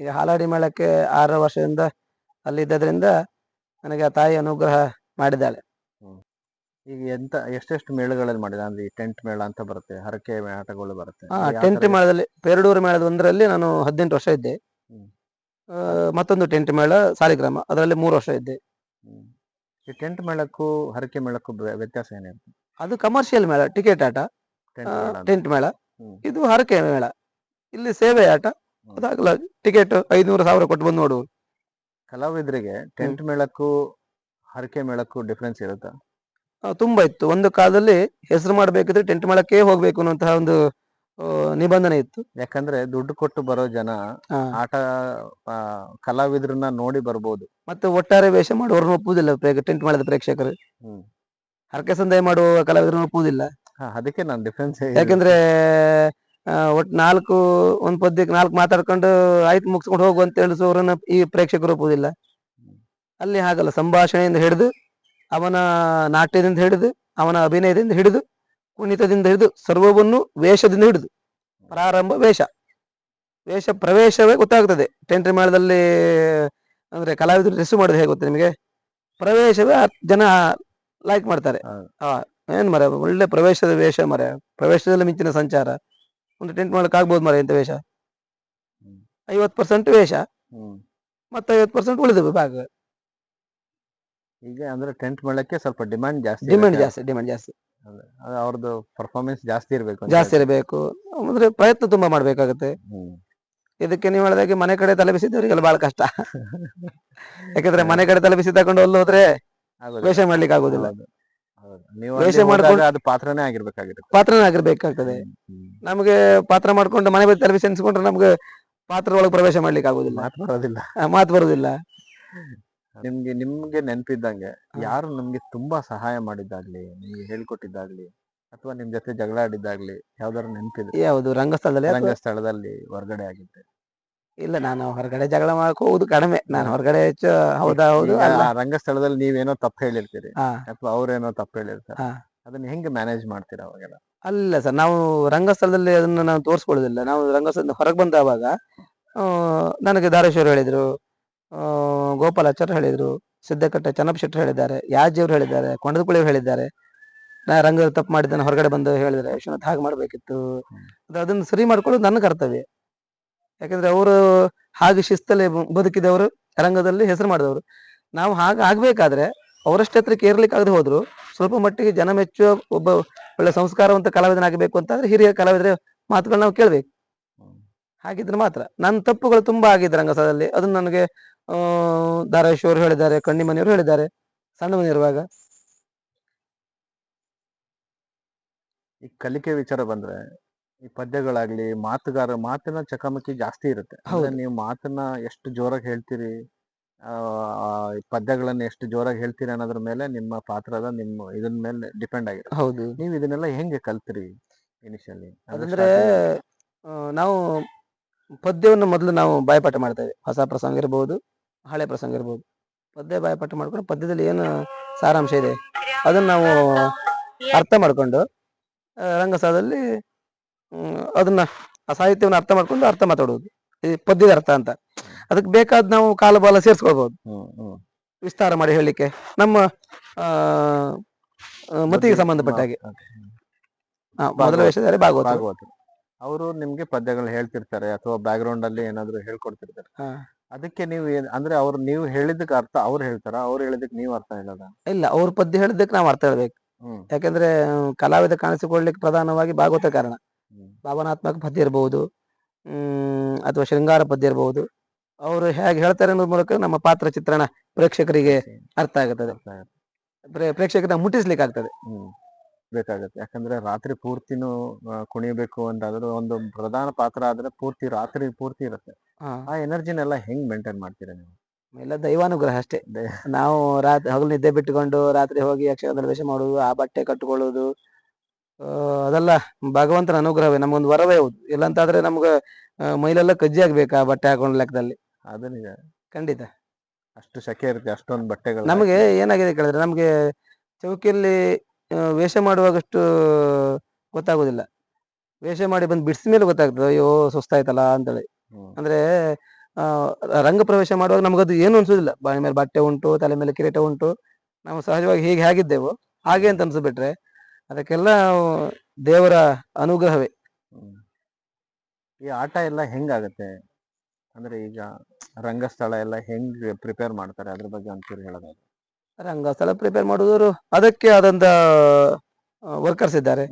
ಈಗ ಹಾಲಾಡಿ ಮೇಳಕ್ಕೆ ಆರು ವರ್ಷದಿಂದ ಅಲ್ಲಿದ್ದರಿಂದ ನನಗೆ ಆ ತಾಯಿ ಅನುಗ್ರಹ ಮಾಡಿದ್ದಾಳೆ. ಈಗ ಎಂತ ಎಷ್ಟೆಷ್ಟು ಮೇಳಗಳಲ್ಲಿ ಮಾಡಿದ? ಅಂದ್ರೆ ಟೆಂಟ್ ಮೇಳ ಅಂತ ಬರುತ್ತೆ ಹರಕೆ ಆಟಗಳು ಬರುತ್ತೆ. ಟೆಂಟ್ ಮೇಳದಲ್ಲಿ ಪೇರಡೂರು ಮೇಳದ ಒಂದರಲ್ಲಿ ನಾನು ಹದಿನೆಂಟು ವರ್ಷ ಇದ್ದೆ. ಮತ್ತೊಂದು ಟೆಂಟ್ ಮೇಳ ಸಾಲಿಗ್ರಾಮ. ಅದರಲ್ಲಿ ಮೂರು ವರ್ಷ ಇದ್ದೆ. ಈ ಟೆಂಟ್ ಮೇಳಕ್ಕೂ ಹರಕೆ ಮೇಳಕ್ಕೂ ವ್ಯ- ವ್ಯತ್ಯಾಸ ಏನಿರುತ್ತೆ? ಅದು ಕಮರ್ಷಿಯಲ್ ಮೇಳ ಟಿಕೆಟ್ ಆಟ. ಟೆಂಟ್ ಮೇಳ ಅಂದ್ರೆ. ಟೆಂಟ್ ಮೇಳ. ಹ್ಮ್. ಇದು ಹರಕೆ ಮೇಳ. ಇಲ್ಲಿ ಸೇವೆ ಆಟ. ಹ್ಮ್. ಅದಾಗಲ್ಲ ಟಿಕೆಟ್ ಐದುನೂರು ಸಾವಿರ ಕೊಟ್ಟು ಬಂದು ನೋಡು ಕಲಾವಿದರಿಗೆ ಟೆಂಟ್ ಮೇಳಕ್ಕೂ ಹರಕೆ ಮೇಳಕ್ಕೂ ಡಿಫ್ರೆನ್ಸ್ ಇರುತ್ತಾ? ಆ, ತುಂಬಾ ಇತ್ತು. ಒಂದು ಕಾಲದಲ್ಲಿ ಹೆಸರು ಮಾಡಬೇಕಿದ್ರೆ ಟೆಂಟ್ ಮೇಳಕ್ಕೆ ಹೋಗ್ಬೇಕು ಅನ್ನುವಂತಹ ಒಂದು ನಿಬಂಧನೆ ಇತ್ತು. ಯಾಕಂದ್ರೆ ದುಡ್ಡು ಕೊಟ್ಟು ಬರೋ ಜನ ಆಟ ಆ, ಕಲಾವಿದ್ರನ್ನ ನೋಡಿ ಬರ್ಬೋದು. ಮತ್ತೆ ಒಟ್ಟಾರೆ ವೇಷ ಮಾಡುವವ್ರನ್ನ ಒಪ್ಪುವುದಿಲ್ಲ. ಟೆಂಟ್ ಮಾಡಿದ ಪ್ರೇಕ್ಷಕರು. ಹ್ಮ್. ಹರಕೆ ಸಂದಾಯ ಮಾಡುವ ಕಲಾವಿದರನ್ನ ಒಪ್ಪುವುದಿಲ್ಲ. ಹಾ, ಅದಕ್ಕೆ ನಾನು ಡಿಫ್ರೆನ್ಸ್ ಯಾಕಂದ್ರೆ ಆ, ಒಟ್ ನಾಲ್ಕು ಒಂದ್ ಪದ್ಯಕ್ಕೆ ನಾಲ್ಕು ಮಾತಾಡ್ಕೊಂಡು ಆಯ್ತು ಮುಗಿಸ್ಕೊಂಡು ಹೋಗು ಅಂತ ಹೇಳಿಸೋರನ್ನ ಈ ಪ್ರೇಕ್ಷಕರು ಒಪ್ಪುವುದಿಲ್ಲ. ಅಲ್ಲಿ ಹಾಗಲ್ಲ. ಸಂಭಾಷಣೆಯಿಂದ ಹಿಡಿದು ಅವನ ನಾಟ್ಯದಿಂದ ಹಿಡಿದು ಅವನ ಅಭಿನಯದಿಂದ ಹಿಡಿದು ಕುಣಿತದಿಂದ ಹಿಡಿದು ಸರ್ವವನ್ನು ವೇಷದಿಂದ ಹಿಡಿದು. ಪ್ರಾರಂಭ ವೇಷ. ವೇಷ ಪ್ರವೇಶವೇ ಗೊತ್ತಾಗ್ತದೆ. ಟೆಂಟ್ ಮೇಳದಲ್ಲಿ ಅಂದ್ರೆ ಕಲಾವಿದರು ಡ್ರೆಸ್ ಮಾಡೋದು ಹೇಗೆ ಗೊತ್ತೆ ನಿಮಗೆ? ಪ್ರವೇಶವೇ ಜನ ಲೈಕ್ ಮಾಡ್ತಾರೆ. ಆ ಹಾ ಏನ್ ಮರ ಒಳ್ಳೆ ಪ್ರವೇಶದ ವೇಷ ಮರ. ಪ್ರವೇಶದಲ್ಲಿ ಮಿಂಚಿನ ಸಂಚಾರ. ಒಂದು ಟೆಂಟ್ ಮಾಡಕ್ ಆಗ್ಬೋದು ಮರ ಇಂಥ ವೇಷ. ಐವತ್ ಪರ್ಸೆಂಟ್ ವೇಷ. ಮತ್ತೆ ಐವತ್ ಪರ್ಸೆಂಟ್ ಉಳಿದ ಭಾಗ. ಈಗ ಅಂದ್ರೆ ಟೆಂಟ್ ಮೇಳಕ್ಕೆ ಸ್ವಲ್ಪ ಡಿಮ್ಯಾಂಡ್ ಜಾಸ್ತಿ ಡಿಮ್ಯಾಂಡ್ ಜಾಸ್ತಿ ಡಿಮ್ಯಾಂಡ್ ಜಾಸ್ತಿ. ಅವ್ರದ್ದು ಪರ್ಫಾರ್ಮೆನ್ಸ್ ಜಾಸ್ತಿ ಇರಬೇಕು ಜಾಸ್ತಿ ಇರಬೇಕು. ಅಂದ್ರೆ ಪ್ರಯತ್ನ ತುಂಬಾ ಮಾಡ್ಬೇಕಾಗತ್ತೆ. ಇದಕ್ಕೆ ನೀವು ಹೇಳಿದಾಗೆ ಮನೆ ಕಡೆ ತಲೆ ಬಿಸಿದವರಿಗೆಲ್ಲ ಬಹಳ ಕಷ್ಟ. ಯಾಕಂದ್ರೆ ಮನೆ ಕಡೆ ತಲೆ ಬಿಸಿ ತಗೊಂಡು ಅಲ್ಲಿ ಹೋದ್ರೆ. ವೇಷ ಮಾಡ್ಲಿಕ್ಕೆ ಆಗುದಿಲ್ಲ. ವೇಷ ಮಾಡ್ಕೊಂಡು- ಅದು ಪಾತ್ರನೇ ಆಗಿರ್ಬೇಕಾಗಿರುತ್ತೆ. ಪಾತ್ರನೇ ಆಗಿರ್ಬೇಕಾಗ್ತದೆ. ನಮಗೆ ಪಾತ್ರ ಮಾಡ್ಕೊಂಡು ಮನೆ ಬದಿ ತಲೆ ಬಿಸಿ ಅನ್ಸ್ಕೊಂಡ್ರೆ ನಮ್ಗೆ ಪಾತ್ರ ಒಳಗೆ ಪ್ರವೇಶ ಮಾಡ್ಲಿಕ್ಕೆ ಆಗುದಿಲ್ಲ. ಮಾತು ಬರೋದಿಲ್ಲ. ಮಾತು ಬರುದಿಲ್ಲ. ನಿಮ್ಗೆ ನಿಮ್ಗೆ ನೆನ್ಪಿದ್ದಂಗೆ. ಯಾರು ನಮ್ಗೆ ತುಂಬಾ ಸಹಾಯ ಮಾಡಿದ್ದಾಗ್ಲಿ ನಿಮ್ಗೆ ಹೇಳ್ಕೊಟ್ಟಿದ್ದಾಗ್ಲಿ ಅಥವಾ ನಿಮ್ ಜೊತೆ ಜಗಳ ಆಡಿದ್ದಾಗ್ಲಿ ಯಾವ್ದಾದ್ರು ನೆನ್ಪಿದೆ ಯಾವುದು ರಂಗಸ್ಥಳದಲ್ಲಿ ಅಥವಾ- ರಂಗಸ್ಥಳದಲ್ಲಿ ಹೊರಗಡೆ ಆಗಿದ್ದೆ. ಇಲ್ಲ ನಾನು ಹೊರಗಡೆ ಜಗಳ ಮಾಡ್ಕೋದು ಹೋಗುದು ಕಡಿಮೆ. ನಾನು ಹೊರಗಡೆ ಹೆಚ್ಚು ಹೌದಾ ಹೌದು ಈಗ ಅಲ್ಲ. ಆ ರಂಗಸ್ಥಳದಲ್ಲಿ ನೀವೇನೋ ತಪ್ಪು ಹೇಳಿರ್ತೀರಿ ಹಾ. ಅಥವಾ ಅವ್ರೇನೋ ತಪ್ಪು ಹೇಳಿರ್ತಾರೆ. ಹಾ. ಅದನ್ನ ಹೆಂಗೆ ಮ್ಯಾನೇಜ್ ಮಾಡ್ತೀರಾ ಅವಾಗೆಲ್ಲ? ಅಲ್ಲ ಸರ್ ನಾವು ರಂಗಸ್ಥಳದಲ್ಲಿ ಅದನ್ನ ನಾವು ತೋರಿಸ್ಕೊಳ್ಳೋದಿಲ್ಲ. ನಾವು ರಂಗಸ್ಥಳದಿಂದ ಹೊರಗೆ ಬಂದಾವಾಗ ಆ, ನನಗೆ ಧಾರೇಶ್ವರ ಹೇಳಿದ್ರು. ಗೋಪಾಲಾಚಾರ್ಯ ಹೇಳಿದ್ರು ಸಿದ್ಧಕಟ್ಟೆ ಚನ್ನಪ್ಪ ಶೆಟ್ಟರ್ ಹೇಳಿದ್ದಾರೆ ಯಾಜಿಯವರು ಹೇಳಿದ್ದಾರೆ ಕೊಂಡದಕುಳಿಯವರು ಹೇಳಿದ್ದಾರೆ. ನಾ ರಂಗ ತಪ್ಪು ಮಾಡಿದ್ದಾನೆ ಹೊರಗಡೆ ಬಂದು ಹೇಳಿದ್ರೆ ವಿಶ್ವನಾಥ್ ಹಾಗೆ ಮಾಡ್ಬೇಕಿತ್ತು. ಅದು ಅದನ್ನ ಸರಿ ಮಾಡ್ಕೊಳ್ಳೋದು ನನ್ನ ಕರ್ತವ್ಯ. ಯಾಕಂದ್ರೆ ಅವರು ಹಾಗೆ ಶಿಸ್ತಲ್ಲಿ ಬದುಕಿದವರು ರಂಗದಲ್ಲಿ ಹೆಸರು ಮಾಡಿದವರು. ನಾವು ಹಾಗೆ ಆಗ್ಬೇಕಾದ್ರೆ ಅವರಷ್ಟು ಹತ್ರಕ್ಕೆ ಏರ್ಲಿಕ್ಕೆ ಆಗದೆ ಹೋದ್ರು ಸ್ವಲ್ಪ ಮಟ್ಟಿಗೆ ಜನ ಮೆಚ್ಚುವ ಒಬ್ಬ ಒಳ್ಳೆ ಸಂಸ್ಕಾರವಂತ ಕಲಾವಿದನಾಗಬೇಕು ಅಂತಂದ್ರೆ ಹಿರಿಯ ಕಲಾವಿದರ ಮಾತುಗಳನ್ನ ನಾವು ಕೇಳ್ಬೇಕು. ಹಾಗಿದ್ರೆ ಮಾತ್ರ. ನನ್ನ ತಪ್ಪುಗಳು ತುಂಬಾ ಆಗಿದೆ ರಂಗಸದಲ್ಲಿ. ಅದನ್ನ ನನಗೆ ಆ ಹೇಳಿದ್ದಾರೆ ಕಣ್ಣಿ ಮನೆಯವರು ಹೇಳಿದ್ದಾರೆ ಸಣ್ಣ ಮನೆಯಿರುವಾಗ ಈ ಕಲಿಕೆ ವಿಚಾರ ಬಂದ್ರೆ ಈ ಪದ್ಯಗಳಾಗ್ಲಿ ಮಾತುಗಾರ ಮಾತಿನ ಚಕಮಕಿ ಜಾಸ್ತಿ ಇರುತ್ತೆ. ಅಂದ್ರೆ ನೀವು ಮಾತನ್ನ ಎಷ್ಟು ಜೋರಾಗಿ ಹೇಳ್ತೀರಿ ಆ ಆ, ಈ ಪದ್ಯಗಳನ್ನ ಎಷ್ಟು ಜೋರಾಗಿ ಹೇಳ್ತೀರಿ ಅನ್ನೋದ್ರ ಮೇಲೆ ನಿಮ್ಮ ಪಾತ್ರದ ನಿಮ್ಮ ಇದನ್ ಮೇಲೆ ಡಿಪೆಂಡ್ ಆಗಿರುತ್ತೆ. ಹೌದು. ನೀವು ಇದನ್ನೆಲ್ಲ ಹೆಂಗೆ ಕಲ್ತ್ರಿ ಇನಿಷಿಯಲಿ ಅದಂದ್ರೆ ಆ, ನಾವು ಪದ್ಯವನ್ನು ಮೊದಲು ನಾವು ಬಾಯ್ಪಾಠ ಮಾಡ್ತೇವೆ ಹೊಸ ಪ್ರಸಂಗ ಇರ್ಬೋದು ಹಳೆ ಪ್ರಸಂಗ ಇರ್ಬೋದು. ಪದ್ಯ ಬಾಯಪಾಠ ಮಾಡ್ಕೊಂಡು ಪದ್ಯದಲ್ಲಿ ಏನು ಸಾರಾಂಶ ಇದೆ? ಅದನ್ನ ನಾವು ಅರ್ಥ ಮಾಡ್ಕೊಂಡು ರಂಗಸಾದಲ್ಲಿ ಅದನ್ನ ಆ ಸಾಹಿತ್ಯವನ್ನು ಅರ್ಥ ಮಾಡ್ಕೊಂಡು ಅರ್ಥ ಮಾತಾಡೋದು ಈ ಪದ್ಯದ ಅರ್ಥ ಅಂತ. ಅದಕ್ಕೆ ಬೇಕಾದ ನಾವು ಕಾಲ ಬಾಲ ಸೇರಿಸ್ಕೊಳ್ಬಹುದು ವಿಸ್ತಾರ ಮಾಡಿ ಹೇಳಲಿಕ್ಕೆ. ನಮ್ಮ ಮತಿಗೆ ಸಂಬಂಧಪಟ್ಟ ಹಾಗೆ. ವೇಷದಲ್ಲಿ ಭಾಗವತ ಅವರು ನಿಮ್ಗೆ ಪದ್ಯಗಳು ಹೇಳ್ತಿರ್ತಾರೆ ಅಥವಾ ಬ್ಯಾಕ್ ಗ್ರೌಂಡ್ ಅಲ್ಲಿ ಏನಾದ್ರು ಹೇಳ್ಕೊಡ್ತಿರ್ತಾರೆ. ಅದಕ್ಕೆ ನೀವು ಏನ್ ಅಂದ್ರೆ ಅವ್ರು ನೀವು ಹೇಳಿದಕ್ಕೆ ಅರ್ಥ ಅವ್ರು ಹೇಳ್ತಾರ? ಅವ್ರು ಹೇಳಿದಕ್ಕೆ ನೀವು ಅರ್ಥ ಹೇಳೋದ ಇಲ್ಲ ಅವ್ರ ಪದ್ಯ ಹೇಳಿದ್ದಕ್ಕೆ ನಾವು ಅರ್ಥ ಹೇಳ್ಬೇಕು. ಹ್ಮ್. ಯಾಕಂದ್ರೆ ಕಲಾವಿದ ಕಾಣಿಸಿಕೊಳ್ಳಿಕ್ ಪ್ರಧಾನವಾಗಿ ಭಾಗವತ ಕಾರಣ. ಹ್ಮ್. ಭಾವನಾತ್ಮಕ ಪದ್ಯ ಇರಬಹುದು ಹ್ಮ್ ಅಥವಾ ಶೃಂಗಾರ ಪದ್ಯ ಇರಬಹುದು ಅವರು ಹೇಗೆ ಹೇಳ್ತಾರೆ ಅನ್ನೋದ್ರ ಮೂಲಕ ನಮ್ಮ ಪಾತ್ರ ಚಿತ್ರಣ ಪ್ರೇಕ್ಷಕರಿಗೆ ಅರ್ಥ ಆಗುತ್ತದೆ. ಪ್ರೇಕ್ಷಕರನ್ನ ಮುಟ್ಟಿಸ್ಲಿಕ್ಕೆ ಆಗ್ತದೆ ಹ್ಮ್. ಬೇಕಾಗತ್ತೆ. ಯಾಕಂದ್ರೆ ರಾತ್ರಿ ಪೂರ್ತಿನೂ ಆ, ಕುಣಿಬೇಕು ಅಂತಾದ್ರೆ ಒಂದು ಪ್ರಧಾನ ಪಾತ್ರ ಆದ್ರೆ ಪೂರ್ತಿ ರಾತ್ರಿ ಪೂರ್ತಿ ಇರುತ್ತೆ. ಹಾ. ಆ ಎನರ್ಜಿನೆಲ್ಲ ಹೆಂಗ್ ಮೇಂಟೈನ್ ಮಾಡ್ತೀರಾ ನೀವು? ಎಲ್ಲ ದೈವಾನುಗ್ರಹ ಅಷ್ಟೇ. ದೈ- ನಾವು ರಾತ್ರಿ ಹಗಲು ನಿದ್ದೆ ಬಿಟ್ಟುಕೊಂಡು ರಾತ್ರಿ ಹೋಗಿ ಯಕ್ಷಗಾನ ವೇಷ ಮಾಡುವುದು ಆ ಬಟ್ಟೆ ಕಟ್ಟಿಕೊಳ್ಳುವುದು ಆ, ಅದೆಲ್ಲ ಭಗವಂತನ ಅನುಗ್ರಹವೇ. ನಮ್ಗೊಂದು ವರವೇ ಹೌದು. ಇಲ್ಲಂತಾದ್ರೆ ನಮ್ಗೆ ಆ, ಮೈಲೆಲ್ಲ ಕಜ್ಜಿ ಆಗ್ಬೇಕು ಆ ಬಟ್ಟೆ ಹಾಕೊಂಡ್ ಲೆಕ್ಕದಲ್ಲಿ. ಅದು ನಿಜ. ಖಂಡಿತ. ಅಷ್ಟು ಶಕೆ ಇರುತ್ತೆ ಅಷ್ಟೊಂದು ಬಟ್ಟೆಗಳು. ನಮಗೆ ಏನಾಗಿದೆ ಕೇಳಿದ್ರೆ ನಮ್ಗೆ ಚೌಕಿಯಲ್ಲಿ ವೇಷ ಮಾಡುವಾಗಷ್ಟು ಗೊತ್ತಾಗೋದಿಲ್ಲ. ವೇಷ ಮಾಡಿ ಬಂದು ಬಿಡಿಸಿದ ಮೇಲೆ ಗೊತ್ತಾಗ್ತದೆ ಅಯ್ಯೋ ಸುಸ್ತಾಯ್ತಲ್ಲ ಅಂತೇಳಿ. ಅಂದ್ರೆ ಆ ರಂಗ ಪ್ರವೇಶ ಮಾಡುವಾಗ ನಮಗದು ಏನು ಅನ್ಸುದಿಲ್ಲ. ಬಾಯಿ ಮೇಲೆ ಬಟ್ಟೆ ಉಂಟು ತಲೆ ಮೇಲೆ ಕಿರೀಟ ಉಂಟು. ನಾವು ಸಹಜವಾಗಿ ಹೀಗೆ ಹೇಗಿದ್ದೆವು ಹಾಗೆ ಅಂತ ಅನ್ಸ್ಬಿಟ್ರೆ ಅದಕ್ಕೆಲ್ಲ ದೇವರ ಅನುಗ್ರಹವೇ. ಈ ಆಟ ಎಲ್ಲ ಹೆಂಗಾಗತ್ತೆ? ಅಂದ್ರೆ ಈಗ ರಂಗಸ್ಥಳ ಎಲ್ಲ ಹೆಂಗ್ ಪ್ರಿಪೇರ್ ಮಾಡ್ತಾರೆ? ಅದ್ರ ಬಗ್ಗೆ ಒಂಚೂರು ಹೇಳೋದಾದ್ರೆ. ರಂಗಸ್ಥಳ ಪ್ರಿಪೇರ್ ಮಾಡುವವರು ಅದಕ್ಕೆ ಆದಂತ ವರ್ಕರ್ಸ್ ಇದ್ದಾರೆ.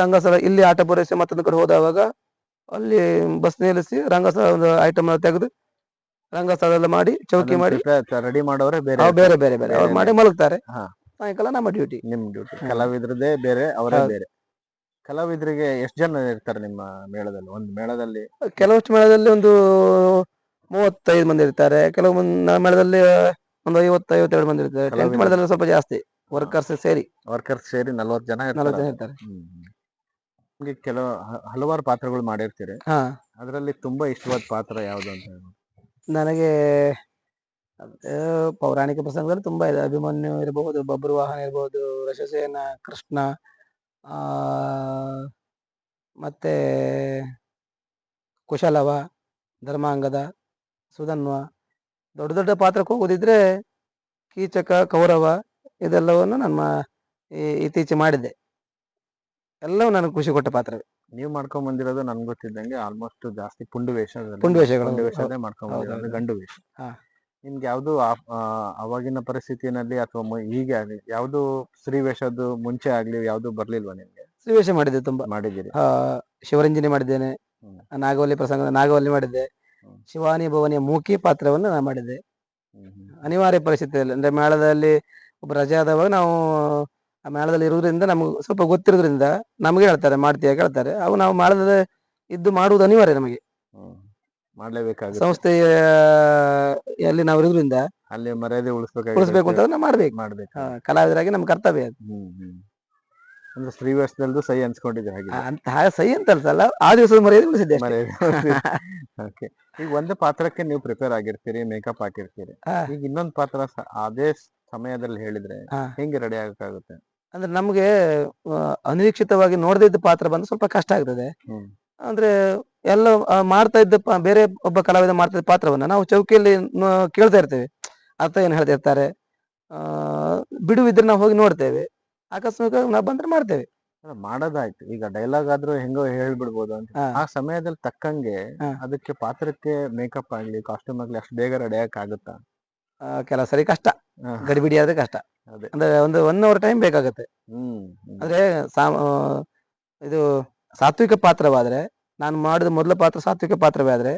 ರಂಗಸ್ಥಳ ಇಲ್ಲಿ ಆಟ ಪೂರೈಸಿ ಮತ್ತೊಂದು ಕಡೆ ಹೋದವಾಗ ಅಲ್ಲಿ ಬಸ್ ನಿಲ್ಲಿಸಿ ರಂಗಸ್ಥಳ ಒಂದು ಐಟಮ್ ತೆಗೆದು ರಂಗಸ್ಥಳ ಮಾಡಿ ಚೌಕಿ ಮಾಡಿ. ರೆಡಿ ಮಾಡೋರೆ ಬೇರೆ ಬೇರೆ ಬೇರೆ ಬೇರೆ. ಅವ್ರು ಮಾಡಿ ಮಲಗ್ತಾರೆ. ಸಾಯಂಕಾಲ ನಮ್ಮ ಡ್ಯೂಟಿ ನಿಮ್ ಡ್ಯೂಟಿ. ಕಲಾವಿದ್ರದೇ ಬೇರೆ ಅವರೇ ಬೇರೆ. ಕಲಾವಿದರಿಗೆ ಎಷ್ಟು ಜನ ಇರ್ತಾರೆ ನಿಮ್ಮ ಮೇಳದಲ್ಲಿ? ಒಂದು ಮೇಳದಲ್ಲಿ? ಕೆಲವಷ್ಟು ಮೇಳದಲ್ಲಿ ಒಂದು ಮೂವತ್ತೈದು ಮಂದಿ ಇರ್ತಾರೆ. ಕೆಲವು ಮೇಳದಲ್ಲಿ ಒಂದು ಐವತ್ತು ಐವತ್ತೆರಡು ಮಂದಿ ಇರ್ತಾರೆ. ಟೆಂಟ್ ಕಲಾವಿದರು. ಸ್ವಲ್ಪ ಜಾಸ್ತಿ. ವರ್ಕರ್ಸ್ ಸೇರಿ. ವರ್ಕರ್ಸ್ ಸೇರಿ ನಲ್ವತ್ತು ಜನ ನಲವತ್ತು ಜನ ಇರ್ತಾರೆ. ನಿಮ್ಗೆ ಕೆಲವು ಹಲವಾರು ಪಾತ್ರಗಳು ಮಾಡಿರ್ತೀರಿ. ಹಾ. ಅದರಲ್ಲಿ ತುಂಬಾ ಇಷ್ಟವಾದ ಪಾತ್ರ ಯಾವುದು ಅಂತ ಹೇಳ್ಬೋದು? ನನಗೆ ಪೌರಾಣಿಕ ಪ್ರಸಂಗದಲ್ಲಿ ತುಂಬಾ ಇದೆ. ಅಭಿಮನ್ಯು ಇರಬಹುದು ಬಬ್ರು ವಾಹನ ಇರಬಹುದು ರಸಸೇನ ಕೃಷ್ಣ ಆ ಮತ್ತೆ ಕುಶಲವ ಧರ್ಮಾಂಗದ ಸುಧನ್ವ ದೊಡ್ಡ ದೊಡ್ಡ ಪಾತ್ರಕ್ಕೆ ಹೋಗೋದಿದ್ರೆ ಕೀಚಕ ಕೌರವ ಇದೆಲ್ಲವನ್ನು ನಮ್ಮ ಈ- ಇತ್ತೀಚೆ ಮಾಡಿದ್ದೆ. ಎಲ್ಲವೂ ನನಗೆ ಖುಷಿ ಕೊಟ್ಟ ಪಾತ್ರವೇ. ನೀವು ಮಾಡ್ಕೊಂಡ್ ಬಂದಿರೋದು ನನ್ಗೆ ಗೊತ್ತಿದ್ದಂಗೆ ಆಲ್ಮೋಸ್ಟ್ ಜಾಸ್ತಿ ಪುಂಡು ವೇಷ ಪುಂಡು ವೇಷಗಳು, ವೇಷನೇ ಮಾಡ್ಕೊಂಡ್ ಬಂದಿರೋದು ಗಂಡು ವೇಷ. ಹಾ. ನಿಮ್ಗೆ ಯಾವ್ದು ಆ- ಆ, ಅವಾಗಿನ ಪರಿಸ್ಥಿತಿನಲ್ಲಿ ಅಥವಾ ಮು- ಹೀಗೆ ಆಗ್ಲಿ ಯಾವ್ದು ಸ್ತ್ರೀ ವೇಷದ್ದು ಮುಂಚೆ ಆಗ್ಲಿ ಯಾವ್ದು ಬರ್ಲಿಲ್ವಾ ನಿಮ್ಗೆ? ಶ್ರೀವೇಷ ಮಾಡಿದ್ದೆ ತುಂಬಾ. ಮಾಡಿದ್ದೀರಿ. ಆ, ಶಿವರಂಜನಿ ಮಾಡಿದ್ದೇನೆ. ಹ್ಮ್. ನಾಗವಲ್ಲಿ ಪ್ರಸಂಗ ನಾಗವಲ್ಲಿ ಮಾಡಿದ್ದೆ. ಶಿವಾನಿ ಭವನಿಯ ಮೂಕಿ ಪಾತ್ರವನ್ನು ನಾನು ಮಾಡಿದೆ. ಅನಿವಾರ್ಯ ಪರಿಸ್ಥಿತಿಯಲ್ಲಿ ಅಂದ್ರೆ ಮೇಳದಲ್ಲಿ ಒಬ್ಬ ರಜೆ ಆದವಾಗ ನಾವು ಆ ಮೇಳದಲ್ಲಿ ಇರುವುದರಿಂದ ನಮ್ಗೆ ಸ್ವಲ್ಪ ಗೊತ್ತಿರೋದ್ರಿಂದ ನಮ್ಗೆ ಹೇಳ್ತಾರೆ ಮಾಡ್ತೀಯ ಕೇಳ್ತಾರೆ. ಅವು ನಾವು ಮೇಳದ ಇದ್ದು ಮಾಡುವುದು ಅನಿವಾರ್ಯ ನಮಗೆ. ಹ್ಮ್. ಮಾಡ್ಲೇಬೇಕಾಗುತ್ತೆ. ಸಂಸ್ಥೆಯ ಅಲ್ಲಿ ನಾವು ಇರೋದ್ರಿಂದ ಅಲ್ಲಿ ಮರ್ಯಾದೆ ಉಳಿಸ್ಬೇಕು ಉಳಿಸ್ಬೇಕು ಅಂತ ಮಾಡ್ಬೇಕು. ಮಾಡ್ಬೇಕು. ಕಲಾವಿದರಾಗಿ ನಮ್ಮ ಕರ್ತವ್ಯ ಅದು. ಅಂದ್ರೆ ಸ್ತ್ರೀ ಸೈ ಸಹಿ ಅನ್ಸ್ಕೊಂಡಿದ್ದೆ ಹಾಗೆ. ಅಂತ ಸೈ ಸಹಿ ಅಂತ ಅಲ್ಸಲ್ಲ ಆ ದಿವಸದ ಮರ್ಯಾದೆ. ಓಕೆ ಈಗ ಒಂದೇ ಪಾತ್ರಕ್ಕೆ ನೀವು ಪ್ರಿಪೇರ್ ಆಗಿರ್ತೀರಿ ಮೇಕಪ್ ಹಾಕಿರ್ತೀರಿ. ಈಗ ಇನ್ನೊಂದ್ ಪಾತ್ರ ಅದೇ ಸಮಯದಲ್ಲಿ ಹೇಳಿದ್ರೆ. ಹೆಂಗೆ ರೆಡಿ ಆಗಕ್ಕಾಗುತ್ತೆ? ಅಂದ್ರೆ ನಮ್ಗೆ ಅನಿರೀಕ್ಷಿತವಾಗಿ ನೋಡದಿದ್ದ ಪಾತ್ರ ಬಂದು ಸ್ವಲ್ಪ ಕಷ್ಟ ಆಗ್ತದೆ. ಅಂದ್ರೆ ಎಲ್ಲ ಮಾಡ್ತಾ ಇದ್ದ ಬೇರೆ ಒಬ್ಬ ಕಲಾವಿದ ಮಾಡ್ತಾ ಇದ್ದ ಪಾತ್ರವನ್ನ ನಾವು ಚೌಕಿಯಲ್ಲಿ ಕೇಳ್ತಾ ಇರ್ತೇವೆ. ಅರ್ಥ ಏನ್ ಹೇಳ್ತಿರ್ತಾರೆ ಆ ಬಿಡುವಿದ್ರೆ ನಾವು ಹೋಗಿ ನೋಡ್ತೇವೆ. ಆಕಸ್ಮಿಕ ನಾವು ಬಂದ್ರೆ ಮಾಡ್ತೇವೆ ಅಲ್ಲ, ಮಾಡೋದಾಯ್ತು ಈಗ ಡೈಲಾಗ್ ಆದ್ರೂ ಹೆಂಗೋ ಹೇಳ್ಬಿಡ್ಬೋದು ಅಂತ ಹಾ. ಆ ಸಮಯದಲ್ಲಿ ತಕ್ಕಂಗೆ ಹಾ. ಅದಕ್ಕೆ ಪಾತ್ರಕ್ಕೆ ಮೇಕಪ್ ಆಗ್ಲಿ ಕಾಸ್ಟ್ಯೂಮ್ ಆಗ್ಲಿ ಅಷ್ಟು ಬೇಗ ರೆಡಿ ಆಗುತ್ತಾ ಆ, ಕೆಲವು ಸರಿ ಕಷ್ಟ ಹಾ. ಗಡಿಬಿಡಿ ಆದ್ರೆ ಕಷ್ಟ ಅದೇ. ಅಂದ್ರೆ ಒಂದು ಒನ್ ಅವರ್ ಟೈಮ್ ಬೇಕಾಗುತ್ತೆ ಹ್ಮ್ ಹ್ಮ್. ಅಂದ್ರೆ ಆ, ಇದು ಸಾತ್ವಿಕ ಪಾತ್ರವಾದ್ರೆ ನಾನು ಮಾಡಿದ ಮೊದಲ ಪಾತ್ರ ಸಾತ್ವಿಕ ಪಾತ್ರವೇ ಆದ್ರೆ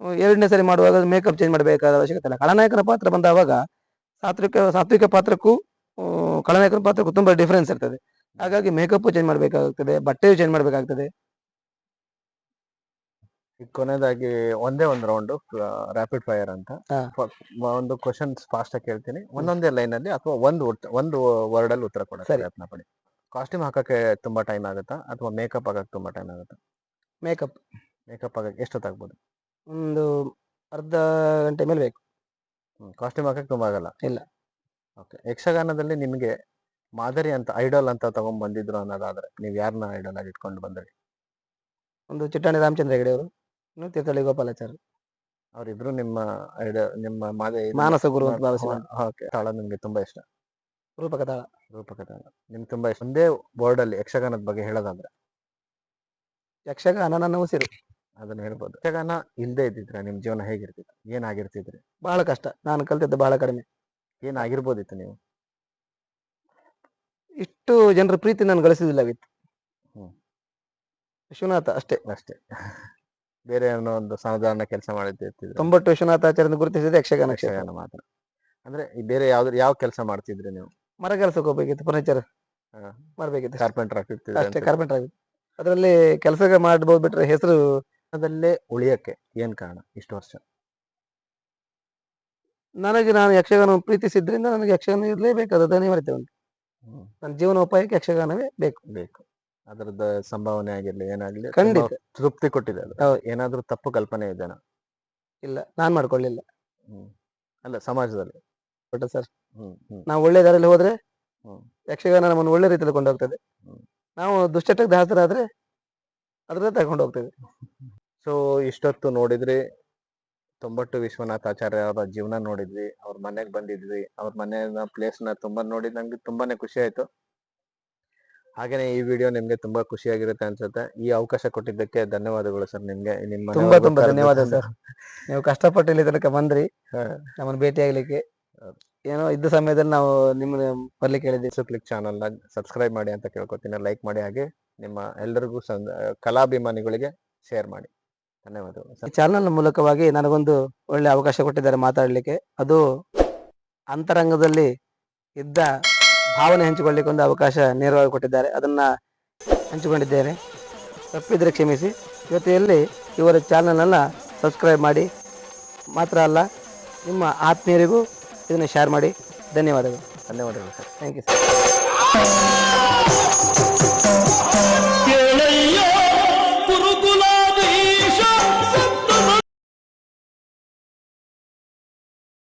ಆ, ಎರಡನೇ ಸರಿ ಮಾಡುವಾಗ ಮೇಕಪ್ ಚೇಂಜ್ ಮಾಡಬೇಕಾದ ಅವಶ್ಯಕತೆ ಇಲ್ಲ ಖಳನಾಯಕನ ಪಾತ್ರ ಬಂದಾವಾಗ ಸಾತ್ವಿಕ ಸಾತ್ವಿಕ ಪಾತ್ರಕ್ಕೂ ಆ, ಪಾತ್ರ ಪಾತ್ರಕ್ಕೂ ತುಂಬಾ ಡಿಫ್ರೆನ್ಸ್ ಇರ್ತದೆ. ಹಾಗಾಗಿ ಮೇಕಪ್ ಚೇಂಜ್ ಮಾಡಬೇಕಾಗ್ತದೆ ಬಟ್ಟೆ ಚೇಂಜ್ ಮಾಡಬೇಕಾಗ್ತದೆ. ಈಗ ಕೊನೆಯದಾಗಿ ಒಂದೇ ಒಂದು ರೌಂಡ್ ರಾಪಿಡ್ ಫೈರ್ ಅಂತ. ಹಾ. ಒಂದು ಕ್ವಶನ್ ಫಾಸ್ಟ್ ಆಗಿ ಕೇಳ್ತೀನಿ. ಒಂದೊಂದೇ ಲೈನ್ ಅಲ್ಲಿ ಅಥವಾ ಒಂದು ಒಂದು ವರ್ಡ್ ಅಲ್ಲಿ ಉತ್ತರ ಕೊಡಕ್ಕೆ ಸರಿ. ಪ್ರಯತ್ನ ಪಡಿ. ಕಾಸ್ಟ್ಯೂಮ್ ಹಾಕಕ್ಕೆ ತುಂಬಾ ಟೈಮ್ ಆಗುತ್ತಾ? ಅಥವಾ ಮೇಕಪ್ ಆಗಕ್ಕೆ ತುಂಬಾ ಟೈಮ್ ಆಗುತ್ತಾ? ಮೇಕಪ್ ಮೇಕಪ್ ಆಗಕ್ಕೆ ಎಷ್ಟೊತ್ತಾಗ್ಬೋದು ಒಂದು ಅರ್ಧ ಗಂಟೆ ಮೇಲೆ ಬೇಕು. ಕಾಸ್ಟ್ಯೂಮ್ ಹಾಕಕ್ಕೆ ತುಂಬಾ ಆಗಲ್ಲ. ಇಲ್ಲ. ಓಕೆ. ಯಕ್ಷಗಾನದಲ್ಲಿ ನಿಮಗೆ ಮಾದರಿ ಅಂತ ಐಡಲ್ ಅಂತ ತಗೊಂಡ್ ಬಂದಿದ್ರು ಅನ್ನೋದಾದ್ರೆ ನೀವು ಯಾರನ್ನ ಐಡಲ್ ಆಗಿ ಇಟ್ಕೊಂಡು ಬಂದ್ರಿ? ಒಂದು ಚಿಟ್ಟಾಣಿ ರಾಮಚಂದ್ರ ಹೆಗಡೆ ಅವರು ಇನ್ನು ತೀರ್ಥಹಳ್ಳಿ ಗೋಪಾಲಾಚಾರ್ಯ. ಅವರಿಬ್ರು ನಿಮ್ಮ ಐಡಲ್ ನಿಮ್ಮ ಮಾದರಿ ಮಾನಸ ಗುರು ಅಂತ ಓಕೆ. ತಾಳ ನಿಮ್ಗೆ ತುಂಬಾ ಇಷ್ಟ. ರೂಪಕ ತಾಳ. ರೂಪಕ ತಾಳ. ನಿಮ್ಗೆ ತುಂಬಾ ಇಷ್ಟ. ಒಂದೇ ಬೋರ್ಡ್ ಅಲ್ಲಿ ಯಕ್ಷಗಾನದ ಬಗ್ಗೆ ಹೇಳೋದಾದ್ರೆ? ಯಕ್ಷಗಾನ ನನ್ನ ಉಸಿರು ಅದನ್ನ ಹೇಳ್ಬೋದು. ಯಕ್ಷಗಾನ ಇಲ್ಲದೆ ಇದ್ದಿದ್ರೆ ನಿಮ್ ಜೀವನ ಹೇಗಿರ್ತಿತ್ತು? ಏನಾಗಿರ್ತಿದ್ರಿ? ಬಹಳ ಕಷ್ಟ. ನಾನು ಕಲ್ತಿದ್ದು ಬಹಳ ಕಡಿಮೆ. ಏನಾಗಿರ್ಬೋದಿತ್ತು ನೀವು? ಇಷ್ಟು ಜನರ ಪ್ರೀತಿ ನಾನು ಗಳಿಸಿದಿಲ್ಲ ಹ್ಮ್. ವಿಶ್ವನಾಥ ಅಷ್ಟೇ. ಅಷ್ಟೇ. ಬೇರೆ ಏನೋ ಒಂದು ಸಾಧಾರಣ ಕೆಲಸ ಮಾಡಿದ್ದೆ ತೊಂಬತ್ತು ವಿಶ್ವನಾಥಾಚಾರ್ಯ ಗುರುತಿಸಿದ ಯಕ್ಷಗಾನ ಕ್ಷೇತ್ರ. ಯಕ್ಷಗಾನ ಮಾತ್ರ. ಅಂದ್ರೆ ಈ ಬೇರೆ ಯಾವ್ದು ಯಾವ ಕೆಲಸ ಮಾಡ್ತಿದ್ರಿ ನೀವು? ಮರ ಕೆಲಸಕ್ಕೆ ಹೋಗ್ಬೇಕಿತ್ತು ಫರ್ನಿಚರ್ ಹಾ. ಮಾಡ್ಬೇಕಿತ್ತು. ಕಾರ್ಪೆಂಟರ್ ಅಷ್ಟೇ ಆಗ್ತಿದ್ರಿ ಕಾರ್ಪೆಂಟರ್ ಆಗಿ ಅದರಲ್ಲಿ ಕೆಲಸ ಮಾಡ್ಬೋದು ಬಿಟ್ರೆ ಹೆಸರು ಅದಲ್ಲೇ ಉಳಿಯಕ್ಕೆ ಏನ್ ಕಾರಣ ಇಷ್ಟು ವರ್ಷ? ನನಗೆ ನಾನು ಯಕ್ಷಗಾನ ಪ್ರೀತಿಸಿದ್ರಿಂದ ನನಗೆ ಯಕ್ಷಗಾನ ಇರಲೇಬೇಕಾದ ಅನಿವಾರ್ಯತೆ ಉಂಟು ನನ್ನ ಜೀವನೋಪಾಯಕ್ಕೆ ಯಕ್ಷಗಾನವೇ ಬೇಕು. ಬೇಕು. ಅದರದ ಸಂಭಾವನೆ ಆಗಿರ್ಲಿ ಏನಾಗ್ಲಿ ಖಂಡಿತ. ತೃಪ್ತಿ ಕೊಟ್ಟಿದೆ ಅದು. ಹೌದು. ಏನಾದ್ರೂ ತಪ್ಪು ಕಲ್ಪನೆ ಇದೆನಾ ಇಲ್ಲ ನಾನ್ ಮಾಡ್ಕೊಳ್ಳಿಲ್ಲ. ಹ್ಮ್. ಅಲ್ಲ ಸಮಾಜದಲ್ಲಿ. But sir. Hmm hmm. ನಾವು ಒಳ್ಳೆ ದಾರಿಯಲ್ಲಿ ಹೋದ್ರೆ ಹ್ಮ್. ಯಕ್ಷಗಾನ ನಮ್ಮನ್ನು ಒಳ್ಳೆ ರೀತಿಯಲ್ಲಿ ಕೊಂಡೋಗ್ತದೆ. ಹ್ಮ್. ನಾವು ದುಶ್ಚಟಕ್ಕೆ ದಾಸರಾದ್ರೆ ಅದ್ರಲ್ಲೇ ತಗೊಂಡು ಸೊ ಇಷ್ಟೊತ್ತು ನೋಡಿದ್ರಿ. ತೊಂಬಟ್ಟು ವಿಶ್ವನಾಥಾಚಾರ್ಯ ಅವರ ಜೀವನ ನೋಡಿದ್ವಿ ಅವ್ರ ಮನೆಗ್ ಬಂದಿದ್ವಿ ಅವ್ರ ಮನೆ ಪ್ಲೇಸ್ನ ತುಂಬಾ ನೋಡಿ ನಂಗೆ ತುಂಬಾನೇ ಖುಷಿ ಆಯ್ತು. ಹಾಗೇನೆ ಈ ವಿಡಿಯೋ ನಿಮ್ಗೆ ತುಂಬಾ ಖುಷಿಯಾಗಿರುತ್ತೆ ಅನ್ಸುತ್ತೆ. ಈ ಅವಕಾಶ ಕೊಟ್ಟಿದ್ದಕ್ಕೆ ಧನ್ಯವಾದಗಳು ಸರ್ ನಿಮ್ಗೆ ನಿಮ್ಮ ತುಂಬಾ ತುಂಬಾ ಧನ್ಯವಾದ ಸರ್. ನೀವು ಕಷ್ಟಪಟ್ಟು ಇಲ್ಲಿ ತನಕ ಬಂದ್ರಿ. ನಮ್ಮನ್ನು ಭೇಟಿ ಆಗ್ಲಿಕ್ಕೆ. ಏನೋ ಇದ್ದ ಸಮಯದಲ್ಲಿ ನಾವು ನಿಮ್ಮನ್ನ ಬರ್ಲಿಕ್ಕೆ ಹೇಳಿದ್ವಿ. ಸೊ ಕ್ಲಿಕ್ ಚಾನಲ್ನ ಸಬ್ಸ್ಕ್ರೈಬ್ ಮಾಡಿ ಅಂತ ಕೇಳ್ಕೊತೀನಿ. ಲೈಕ್ ಮಾಡಿ ಹಾಗೆ ನಿಮ್ಮ ಎಲ್ಲರಿಗೂ ಕಲಾಭಿಮಾನಿಗಳಿಗೆ ಶೇರ್ ಮಾಡಿ. ಧನ್ಯವಾದಗಳು. ಈ ಚಾನಲ್ ಮೂಲಕವಾಗಿ ನನಗೊಂದು ಒಳ್ಳೆ ಅವಕಾಶ ಕೊಟ್ಟಿದ್ದಾರೆ ಮಾತಾಡಲಿಕ್ಕೆ. ಅದು ಅಂತರಂಗದಲ್ಲಿ ಇದ್ದ ಭಾವನೆ ಹಂಚಿಕೊಳ್ಳಿಕ್ಕೆ ಒಂದು ಅವಕಾಶ ನೇರವಾಗಿ ಕೊಟ್ಟಿದ್ದಾರೆ. ಅದನ್ನ ಹಂಚಿಕೊಂಡಿದ್ದೇನೆ. ತಪ್ಪಿದ್ರೆ ಕ್ಷಮಿಸಿ. ಜೊತೆಯಲ್ಲಿ ಇವರ ಚಾನಲನ್ನು ಸಬ್ಸ್ಕ್ರೈಬ್ ಮಾಡಿ. ಮಾತ್ರ ಅಲ್ಲ ನಿಮ್ಮ ಆತ್ಮೀಯರಿಗೂ ಇದನ್ನು ಶೇರ್ ಮಾಡಿ. ಧನ್ಯವಾದಗಳು. ಧನ್ಯವಾದಗಳು ಸರ್. Thank you sir